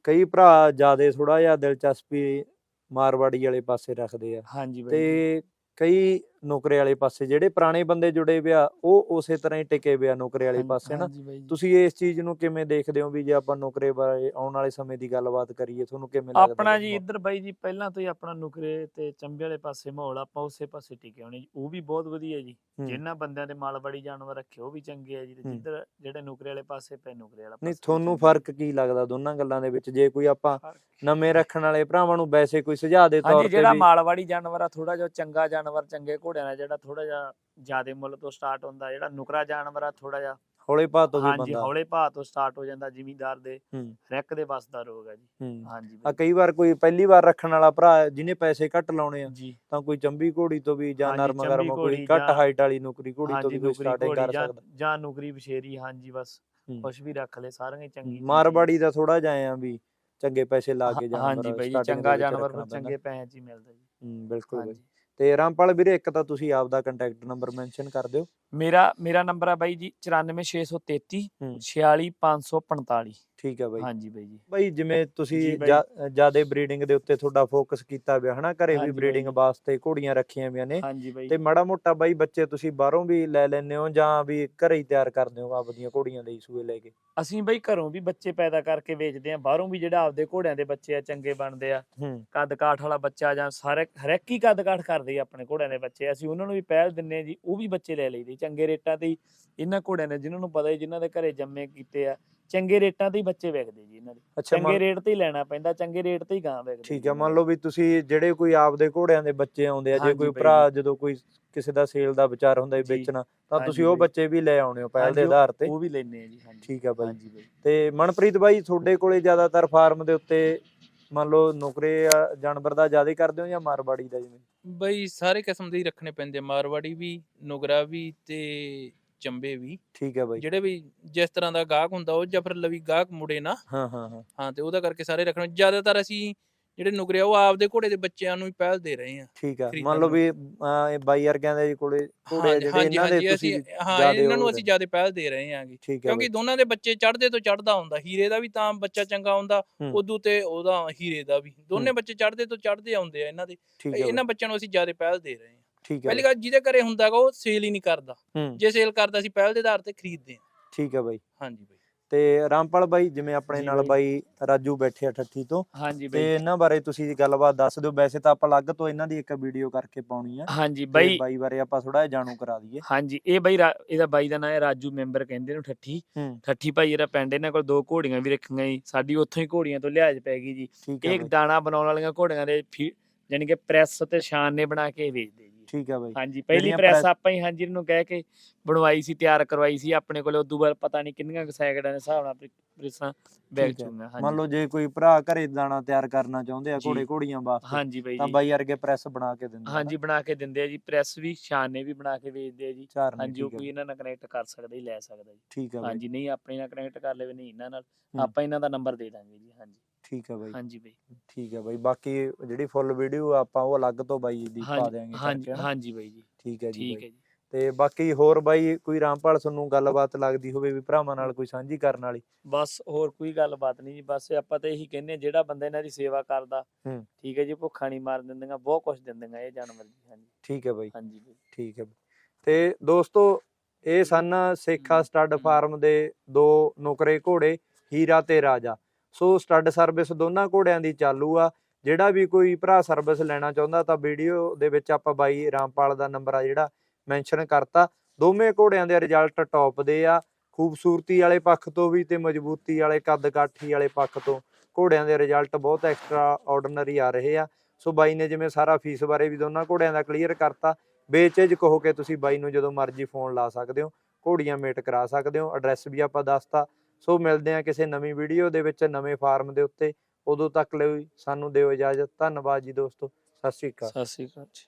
ਕਈ ਭਰਾ ਜਿਆਦੇ ਥੋੜਾ ਜਿਹਾ ਦਿਲਚਸਪੀ ਮਾਰਵਾੜੀ ਵਾਲੇ ਪਾਸੇ ਰੱਖਦੇ ਆ। ਹਾਂਜੀ ਬਾਈ। ਤੇ ਕਈ ਨੌਕਰੀ ਵਾਲੇ ਪਾਸੇ ਜਿਹੜੇ ਪੁਰਾਣੇ ਬੰਦੇ ਜੁੜੇ ਪਿਆ ਉਹ ਉਸੇ ਤਰ੍ਹਾਂ ਹੀ ਟਿਕੇ ਪਿਆ ਨੌਕਰੀ ਵਾਲੇ ਪਾਸੇ ਨਾ। ਤੁਸੀਂ ਇਸ ਚੀਜ਼ ਨੂੰ ਕਿਵੇਂ ਦੇਖਦੇ ਹੋ ਵੀ ਜੇ ਆਪਾਂ ਨੌਕਰੀ ਬਾਰੇ ਆਉਣ ਵਾਲੇ ਸਮੇਂ ਦੀ ਗੱਲਬਾਤ ਕਰੀਏ ਤੁਹਾਨੂੰ ਕਿਵੇਂ ਲੱਗਦਾ ਆਪਣਾ ਜੀ ਇੱਧਰ ਬਾਈ ਜੀ ਪਹਿਲਾਂ ਤੋਂ ਹੀ ਆਪਣਾ ਨੁਕਰੇ ਤੇ ਚੰਬੇ ਵਾਲੇ ਪਾਸੇ ਮਾਹੌਲ ਆਪਾਂ ਉਸੇ ਪਾਸੇ ਟਿਕੇ ਹੋਣੇ ਜੀ ਉਹ ਵੀ ਬਹੁਤ ਵਧੀਆ ਜੀ। ਜਿਨ੍ਹਾਂ ਬੰਦਿਆਂ ਦੇ ਮਾਲਵਾੜੀ ਜਾਨਵਰ ਰੱਖੇ ਉਹ ਵੀ ਚੰਗੇ ਆ ਜੀ ਤੇ। ਜਿੱਧਰ ਜਿਹੜੇ ਨੁਕਰੇ ਵਾਲੇ ਪਾਸੇ ਪੈ ਨੁਕਰੇ ਵਾਲਾ ਨਹੀਂ ਤੁਹਾਨੂੰ। ਫ਼ਰਕ ਕੀ ਲੱਗਦਾ ਦੋਨਾਂ ਗੱਲਾਂ ਦੇ ਵਿੱਚ ਜੇ ਕੋਈ ਆਪਾਂ ਨਵੇਂ ਰੱਖਣ ਵਾਲੇ ਭਰਾਵਾਂ ਨੂੰ ਵੈਸੇ ਕੋਈ ਸੁਝਾਅ ਦੇ ਤੌਰ ਹਾਂਜੀ ਤੇ ਜਿਹੜਾ ਮਾਲਵਾੜੀ ਜਾਨਵਰ ਆ ਥੋੜਾ ਜਿਹਾ ਚੰਗਾ ਜਾਨਵਰ ਚੰਗੇ ਘੋੜਿਆਂ ਦਾ ਜਿਹੜਾ ਥੋੜਾ ਜਿਹਾ ਜ਼ਿਆਦੇ ਮੁੱਲ ਤੋਂ ਸਟਾਰਟ ਹੁੰਦਾ ਜਿਹੜਾ ਨੁਕਰਾ ਜਾਨਵਰ ਆ ਥੋੜਾ ਜਿਹਾ ਹੌਲੇ ਭਾਅ ਤੋਂ ਵੀ ਹਾਂਜੀ ਬੰਦਾ। ਹੌਲੇ ਭਾਅ ਤੋਂ ਸਟਾਰਟ ਹੋ ਜਾਂਦਾ ਜ਼ਿਮੀਂਦਾਰ ਦੇ ਹੂੰ। ਰੈਕ ਦੇ ਬਸਦਾ ਰੋਗ ਆ ਜੀ। ਹੂੰ। ਹਾਂਜੀ ਆ ਕਈ ਵਾਰ ਕੋਈ ਪਹਿਲੀ ਵਾਰ ਰੱਖਣ ਵਾਲਾ ਭਰਾ ਜਿਹਨੇ ਪੈਸੇ ਘੱਟ ਲਾਉਣੇ ਆ ਤਾਂ ਕੋਈ ਚੰਬੀ ਘੋੜੀ ਤੋਂ ਵੀ ਜਾਂ ਹਾਂਜੀ, ਨਰਮ ਗਰਮ ਕੋਈ ਘੱਟ ਹਾਈਟ ਵਾਲੀ ਨੌਕਰੀ ਘੋੜੀ ਤੋਂ ਹਾਂਜੀ ਵੀ ਕੋਈ ਸਟਾਰਟਿੰਗ ਕਰ ਸਕਦਾ। ਜਾਂ ਨੁਕਰੀ ਬਸ਼ੇਰੀ ਹਾਂਜੀ ਬਸ ਹੂੰ। ਕੁਛ ਵੀ ਰੱਖ ਲੈ ਸਾਰੀਆਂ ਹੀ ਚੰਗੀ ਹੀ ਮਾਰਵਾੜੀ ਦਾ ਥੋੜਾ ਆ ਵੀ ਚੰਗੇ ਪੈਸੇ ਲਾ ਕੇ ਜਾਨਵਰ ਹਾਂਜੀ ਬਾਈ ਜੀ ਚੰਗਾ ਜਾਨਵਰ ਪੈਂਦਾ। ਚੰਗੇ 'ਚ ਹੀ ਮਿਲਦਾ ਜੀ। ਹੂੰ ਬਿਲਕੁਲ ਬਾਈ। ਤੇ ਰਾਮਪਾਲ ਵੀਰੇ ਇੱਕ ਤਾਂ ਤੁਸੀਂ ਆਪ ਦਾ ਕੰਟੈਕਟ ਨੰਬਰ ਮੈਂਸ਼ਨ ਕਰ ਦਿਓ। ਮੇਰਾ ਮੇਰਾ ਨੰਬਰ ਆ ਬਾਈ ਜੀ 94633 ਹੂੰ। 46545 ਠੀਕ ਹੈ ਬਾਈ। ਹਾਂਜੀ ਬਾਈ ਜੀ। ਬਾਈ ਜਿਵੇਂ ਤੁਸੀਂ ਬਾਈ। ਜ਼ਿਆਦਾ ਬਰੀਡਿੰਗ ਦੇ ਉੱਤੇ ਤੁਹਾਡਾ ਫੋਕਸ ਕੀਤਾ ਪਿਆ ਹਨਾ? ਘਰੇ ਵੀ ਹਾਂਜੀ ਬਾਈ। ਬਰੀਡਿੰਗ। ਵਾਸਤੇ ਘੋੜੀਆਂ ਰੱਖੀਆਂ ਵੀਆਂ ਨੇ। ਹਾਂਜੀ ਬਾਈ। ਤੇ ਮਾੜਾ ਮੋਟਾ ਬਾਈ ਬੱਚੇ ਤੁਸੀਂ ਬਾਹਰੋਂ ਵੀ ਲੈ ਲੈਂਦੇ ਹੋ ਜਾਂ ਵੀ ਘਰੇ ਹੀ ਤਿਆਰ ਕਰਦੇ ਹੋ ਆਪਦੀਆਂ ਘੋੜੀਆਂ ਲਈ ਸੂਏ ਲੈ ਕੇ? ਅਸੀਂ ਬਾਈ ਘਰੋਂ ਵੀ ਬੱਚੇ ਪੈਦਾ ਕਰਕੇ ਵੇਚਦੇ ਆ ਬਾਹਰੋਂ ਵੀ ਜਿਹੜਾ ਆਪਦੇ ਘੋੜਿਆਂ ਦੇ ਬੱਚੇ ਆ ਚੰਗੇ ਬਣਦੇ ਆ। ਹੂੰ। ਕੱਦ ਕਾਠ ਵਾਲਾ ਬੱਚਾ ਜਾਂ ਸਾਰੇ ਹਰ ਇੱਕ ਹੀ ਕੱਦ ਕਾਠ ਕਰਦੇ ਆ ਆਪਣੇ ਘੋੜਿਆਂ ਦੇ ਬੱਚੇ। ਅਸੀਂ ਉਹਨਾਂ ਨੂੰ ਵੀ ਪਹਿਲ ਦਿੰਨੇ ਆ ਜੀ ਉਹ ਵੀ ਬੱਚੇ ਲੈ ਲਈਦੇ। ਚੰਗੇ ਰੇਟਾਂ ਤੇ ਇਹਨਾਂ ਘੋੜਿਆਂ ਦੇ ਜਿਨ੍ਹਾਂ ਨੂੰ ਪਤਾ ਹੀ ਜਿਨ੍ਹਾਂ ਦੇ ਘਰੇ ਜੰਮੇ ਕੀਤੇ ਆ ਚੰਗੇ ਰੇਟਾਂ ਤੇ ਹੀ ਬੱਚੇ ਵਿਕਦੇ ਜੀ ਇਹਨਾਂ ਦੇ ਚੰਗੇ ਰੇਟ ਤੇ ਹੀ ਲੈਣਾ ਪੈਂਦਾ ਚੰਗੇ ਰੇਟ ਤੇ ਹੀ ਗਾਂ ਵਿਕਦੇ ਠੀਕ ਇਹਨਾਂ ਮੰਨ। ਲਓ ਵੀ ਤੁਸੀਂ ਜਿਹੜੇ ਕੋਈ ਆਪਦੇ ਘੋੜਿਆਂ ਦੇ ਬੱਚੇ ਆਉਂਦੇ ਆ ਜੇ ਕੋਈ ਭਰਾ ਜਦੋਂ ਕੋਈ ਕਿਸੇ ਦਾ ਸੇਲ ਦਾ ਵਿਚਾਰ ਹੁੰਦਾ ਵੀ। ਵੇਚਣਾ ਤਾਂ ਤੁਸੀਂ ਉਹ। ਬੱਚੇ ਵੀ ਲੈ ਆਉਣੇ ਹੋ ਪਹਿਲ ਦੇ ਆਧਾਰ ਤੇ ਉਹ ਵੀ ਲੈਣੇ ਆ ਜੀ ਹਾਂਜੀ ਠੀਕ ਹਾਂਜੀ ਬਾਈ ਤੇ ਮਨਪ੍ਰੀਤ ਬਾਈ ਤੁਹਾਡੇ ਕੋਲੇ ਜ਼ਿਆਦਾਤਰ ਫਾਰਮ ਦੇ ਉੱਤੇ ਮੰਨ ਲਓ ਨੌਕਰੀ ਆ, ਜਾਨਵਰ ਦਾ ਜ਼ਿਆਦਾ ਕਰਦੇ ਹੋ ਜਾਂ ਮਾਰਵਾੜੀ ਦਾ ਜਿਵੇਂ? ਬਈ ਸਾਰੇ ਕਿਸਮ ਦੇ ਹੀ ਰੱਖਣੇ ਪੈਂਦੇ ਆ ਮਾਰਵਾੜੀ ਵੀ ਨੁਗਰਾ ਵੀ ਤੇ ਚੰਬੇ ਵੀ। ਠੀਕ ਹੈ ਬਾਈ। ਜਿਹੜੇ ਵੀ ਜਿਸ ਤਰ੍ਹਾਂ ਦਾ ਗਾਹਕ ਹੁੰਦਾ ਉਹ ਜਾਂ ਫਿਰ ਲਵੀ ਗਾਹਕ ਮੁੜੇ ਨਾ ਹਾਂ ਹਾਂ ਹਾਂ। ਹਾਂ ਤੇ ਉਹਦਾ ਕਰਕੇ ਸਾਰੇ ਰੱਖਣੇ। ਜ਼ਿਆਦਾਤਰ ਅਸੀਂ ਜਿਹੜੇ ਨੁਗਰੇ ਆ ਉਹ ਆਪਦੇ ਘੋੜੇ ਦੇ ਬੱਚਿਆਂ ਨੂੰ ਹੀ ਪਹਿਲ ਦੇ ਰਹੇ ਆ ਠੀਕ ਖਰੀਦਣ ਮੰਨ ਲਓ। ਵੀ ਇਹ ਬਾਈ ਵਰਗਿਆਂ ਦੇ ਕੋਲੇ ਘੋੜੇ ਆ ਜਿਹੜੇ ਇਹਨਾਂ ਦੇ ਤੁਸੀਂ ਹਾਂ ਇਹਨਾਂ ਨੂੰ ਅਸੀਂ ਜ਼ਿਆਦਾ ਪਹਿਲ ਦੇ ਰਹੇ ਆਂਗੇ। ਕਿਉਂਕਿ ਦੋਨਾਂ ਦੇ ਬੱਚੇ ਚੜ੍ਹਦੇ ਤੋਂ ਚੜ੍ਹਦਾ ਹੁੰਦਾ ਹੀਰੇ ਦਾ ਵੀ ਤਾਂ ਬੱਚਾ ਚੰਗਾ ਹੁੰਦਾ। ਉਦੋਂ ਤੇ ਉਹਦਾ ਹੀਰੇ ਦਾ ਵੀ। ਦੋਨੇ ਬੱਚੇ ਚੜ੍ਹਦੇ ਤੋਂ ਚੜ੍ਹਦੇ ਆਉਂਦੇ ਆ ਇਹਨਾਂ ਦੇ। ਇਹਨਾਂ ਬੱਚਿਆਂ ਨੂੰ ਅਸੀਂ ਜ਼ਿਆਦਾ ਪਹਿਲ ਦੇ ਰਹੇ ਠੀਕ ਹੈ ਪਹਿਲੀ ਗੱਲ ਜਿਹਦੇ ਘਰੇ ਹੁੰਦਾਗਾ ਉਹ ਸੇਲ ਹੀ ਨਹੀਂ ਕਰਦਾ। ਜੇ ਸੇਲ ਕਰਦਾ ਅਸੀਂ ਪਹਿਲ ਦੇ ਆਧਾਰ ਤੇ ਖਰੀਦਦੇ ਹਾਂ ਠੀਕ ਹੈ ਬਾਈ। ਹਾਂਜੀ ਤੇ ਰਾਮਪਾਲ ਬਾਈ ਜਿਵੇਂ ਆਪਣੇ ਨਾਲ ਬਾਈ। ਰਾਜੂ ਬੈਠੇ ਆ ਠੱਠੀ ਤੋਂ। ਹਾਂਜੀ ਤੇ ਬਾਈ। ਇਹਨਾਂ ਬਾਰੇ ਤੁਸੀਂ ਗੱਲਬਾਤ ਦੱਸ ਦਿਓ। ਵੈਸੇ ਤਾਂ ਆਪਾਂ ਅਲੱਗ ਤੋਂ ਇਹਨਾਂ ਦੀ ਇੱਕ ਵੀਡੀਓ ਕਰਕੇ ਪਾਉਣੀ ਆ। ਹਾਂਜੀ ਤੇ ਬਾਈ। ਬਾਈ ਬਾਰੇ ਆਪਾਂ ਥੋੜਾ ਜਿਹਾ ਜਾਣੂ ਕਰਾ ਦਈਏ। ਹਾਂਜੀ ਇਹ ਬਾਈ ਇਹਦਾ ਬਾਈ ਦਾ ਨਾਮ ਹੈ ਰਾਜੂ ਮੈਂਬਰ ਕਹਿੰਦੇ ਨੇ ਠੱਠੀ। ਹੂੰ। ਠੱਠੀ ਭਾਈ ਇਹਦਾ ਪਿੰਡ ਇਹਨਾਂ ਕੋਲ ਦੋ ਘੋੜੀਆਂ ਵੀ ਰੱਖੀਆਂ ਜੀ ਸਾਡੀ ਉੱਥੋਂ ਹੀ ਘੋੜੀਆਂ ਤੋਂ ਲਿਹਾਜ਼ ਪੈ ਗਈ ਜੀ। ਇਹ ਦਾਣਾ ਬਣਾਉਣ ਵਾਲੀਆਂ ਘੋੜੀਆਂ ਦੇ ਯਾਨੀ ਕਿ ਪ੍ਰੈਸ ਤੇ ਸ਼ਾਨ ਨੇ ਬਣਾ ਕੇ ਵੇਚਦੇ ਠੀਕ ਹੈ ਬਾਈ। ਹਾਂਜੀ ਪਹਿਲੀ ਜਿਹੜੀਆਂ ਪ੍ਰੈਸ press- ਆਪਾਂ ਹੀ ਹਾਂਜੀ ਇਹਨੂੰ ਕਹਿ ਕੇ ਬਣਵਾਈ ਸੀ ਤਿਆਰ ਕਰਵਾਈ ਸੀ ਆਪਣੇ ਕੋਲੇ ਉਦੋਂ ਬਾਅਦ ਪਤਾ ਨਹੀਂ ਕਿੰਨੀਆਂ ਕੁ ਸੈਕੜਾਂ ਦੇ ਹਿਸਾਬ ਨਾਲ ਪ੍ਰੈਸਾਂ ਬੈਗ ਠੀਕ ਹੈ। ਚੁੰਗਾ ਮੰਨ ਹਾਂਜੀ। ਲਓ ਜੇ ਕੋਈ ਭਰਾ ਘਰੇ ਦਾਣਾ ਤਿਆਰ ਕਰਨਾ ਚਾਹੁੰਦੇ ਆ ਜੀ। ਘੋੜੇ ਘੋੜੀਆਂ ਵਾਸਤੇ ਹਾਂਜੀ ਬਾਈ ਤਾਂ ਜੀ। ਬਾਈ ਵਰਗੇ ਪ੍ਰੈਸ ਬਣਾ ਕੇ ਦਿੰਦੇ ਆ ਹਾਂਜੀ ਬਣਾ ਕੇ ਦਿੰਦੇ ਆ ਜੀ ਪ੍ਰੈਸ ਵੀ ਸ਼ਾਨ ਵੀ ਬਣਾ ਕੇ ਵੇਚਦੇ ਆ ਜੀ। ਚਾਰ ਹਾਂਜੀ ਉਹ ਕੋਈ ਇਹਨਾਂ ਨਾਲ ਕਨੈਕਟ ਕਰ ਸਕਦਾ ਹੀ ਲੈ ਸਕਦਾ ਜੀ। ਠੀਕ ਹੈ ਬਾਈ। ਹਾਂਜੀ ਨਹੀਂ ਆਪਣੇ ਨਾਲ ਕਨੈਕਟ ਕਰ ਲਵੇ ਨਹੀਂ ਇਹਨਾਂ ਨਾਲ ਹੂੰ। ਆਪਾਂ ਇਹਨਾਂ ਦਾ ਨੰਬਰ ਦੇ ਦਾਂਗੇ ਜੀ ਹਾਂਜੀ। ਠੀਕ ਹੈ ਬਾਈ। ਹਾਂਜੀ ਬਾਈ। ਠੀਕ ਹੈ ਬਾਈ। ਬਾਕੀ ਜਿਹੜੀ ਫੁੱਲ ਵੀਡੀਓ ਆਪਾਂ ਉਹ ਅਲੱਗ ਤੋਂ ਬਾਈ ਦੀ ਪਾ ਦੇਾਂਗੇ ਹਾਂਜੀ ਹਾਂਜੀ ਬਾਈ ਜੀ। ਠੀਕ ਹੈ ਜੀ ਠੀਕ ਹੈ ਜੀ। ਤੇ ਬਾਕੀ ਹੋਰ ਬਾਈ ਕੋਈ ਰਾਮਪਾਲ ਤੁਹਾਨੂੰ ਗੱਲਬਾਤ ਲੱਗਦੀ ਹੋਵੇ ਵੀ ਭਰਾਵਾਂ ਨਾਲ ਕੋਈ ਸਾਂਝੀ ਕਰਨ ਵਾਲੀ? ਬਸ ਹੋਰ ਕੋਈ ਗੱਲਬਾਤ ਨਹੀਂ ਜੀ। ਬਸ ਆਪਾਂ ਤਾਂ ਇਹੀ ਕਹਿੰਨੇ ਜਿਹੜਾ ਬੰਦਾ ਇਹਨਾਂ ਦੀ ਸੇਵਾ ਕਰਦਾ। ਠੀਕ ਹੈ ਜੀ ਭੁੱਖਾ ਨਹੀਂ ਮਾਰ ਦਿੰਦੀਆਂ ਬਹੁਤ ਕੁਝ ਦਿੰਦੀਆਂ ਇਹ ਜਾਨਵਰ ਜੀ ਹਾਂਜੀ। ਠੀਕ ਹੈ ਬਾਈ। ਹਾਂਜੀ ਬਾਈ। ਠੀਕ ਹੈ ਬਾਈ। ਤੇ ਦੋਸਤੋ ਇਹ ਸਨ ਸੇਖਾ ਸਟੱਡ। ਫਾਰਮ ਦੇ ਦੋ ਨੁਕਰੇ ਘੋੜੇ ਹੀਰਾ ਤੇ ਰਾਜਾ। ਸੋ ਸਟੱਡ ਸਰਵਿਸ ਦੋਨਾਂ ਘੋੜਿਆਂ ਦੀ ਚਾਲੂ ਆ। ਜਿਹੜਾ ਵੀ ਕੋਈ ਭਰਾ ਸਰਵਿਸ ਲੈਣਾ ਚਾਹੁੰਦਾ ਤਾਂ ਵੀਡੀਓ ਦੇ ਵਿੱਚ ਆਪਾਂ ਬਾਈ ਰਾਮਪਾਲ ਦਾ ਨੰਬਰ ਆ ਜਿਹੜਾ ਮੈਂਸ਼ਨ ਕਰਤਾ। ਦੋਵੇਂ ਘੋੜਿਆਂ ਦੇ ਰਿਜ਼ਲਟ ਟੌਪ ਦੇ ਆ। ਖੂਬਸੂਰਤੀ ਵਾਲੇ ਪੱਖ ਤੋਂ ਵੀ ਤੇ ਮਜ਼ਬੂਤੀ ਵਾਲੇ ਕੱਦ ਕਾਠੀ ਵਾਲੇ ਪੱਖ ਤੋਂ ਘੋੜਿਆਂ ਦੇ ਰਿਜ਼ਲਟ ਬਹੁਤ ਐਕਸਟਰਾ ਆਰਡੀਨਰੀ ਆ ਰਹੇ ਆ। ਸੋ ਬਾਈ ਨੇ ਜਿਵੇਂ ਸਾਰਾ ਫੀਸ ਬਾਰੇ ਵੀ ਦੋਨਾਂ ਘੋੜਿਆਂ ਦਾ ਕਲੀਅਰ ਕਰਤਾ। ਬੇਚਿਜ ਕਹੋ ਕਿ ਤੁਸੀਂ ਬਾਈ ਨੂੰ ਜਦੋਂ ਮਰਜ਼ੀ ਫੋਨ ਲਾ ਸਕਦੇ ਹੋ। ਘੋੜੀਆਂ ਮੇਟ ਕਰਾ ਸਕਦੇ ਹੋ। ਐਡਰੈਸ ਵੀ ਆਪਾਂ ਦੱਸਤਾ। ਸੋ ਮਿਲਦੇ ਆ ਕਿਸੇ ਨਵੀਂ ਵੀਡੀਓ ਦੇ ਵਿੱਚ ਨਵੇਂ ਫਾਰਮ ਦੇ ਉੱਤੇ। ਉਦੋਂ ਤੱਕ ਲਈ ਸਾਨੂੰ ਦਿਓ ਇਜਾਜ਼ਤ। ਧੰਨਵਾਦ ਜੀ ਦੋਸਤੋ। ਸਤਿ ਸ਼੍ਰੀ ਅਕਾਲ। ਸਤਿ ਸ਼੍ਰੀ ਅਕਾਲ ਜੀ।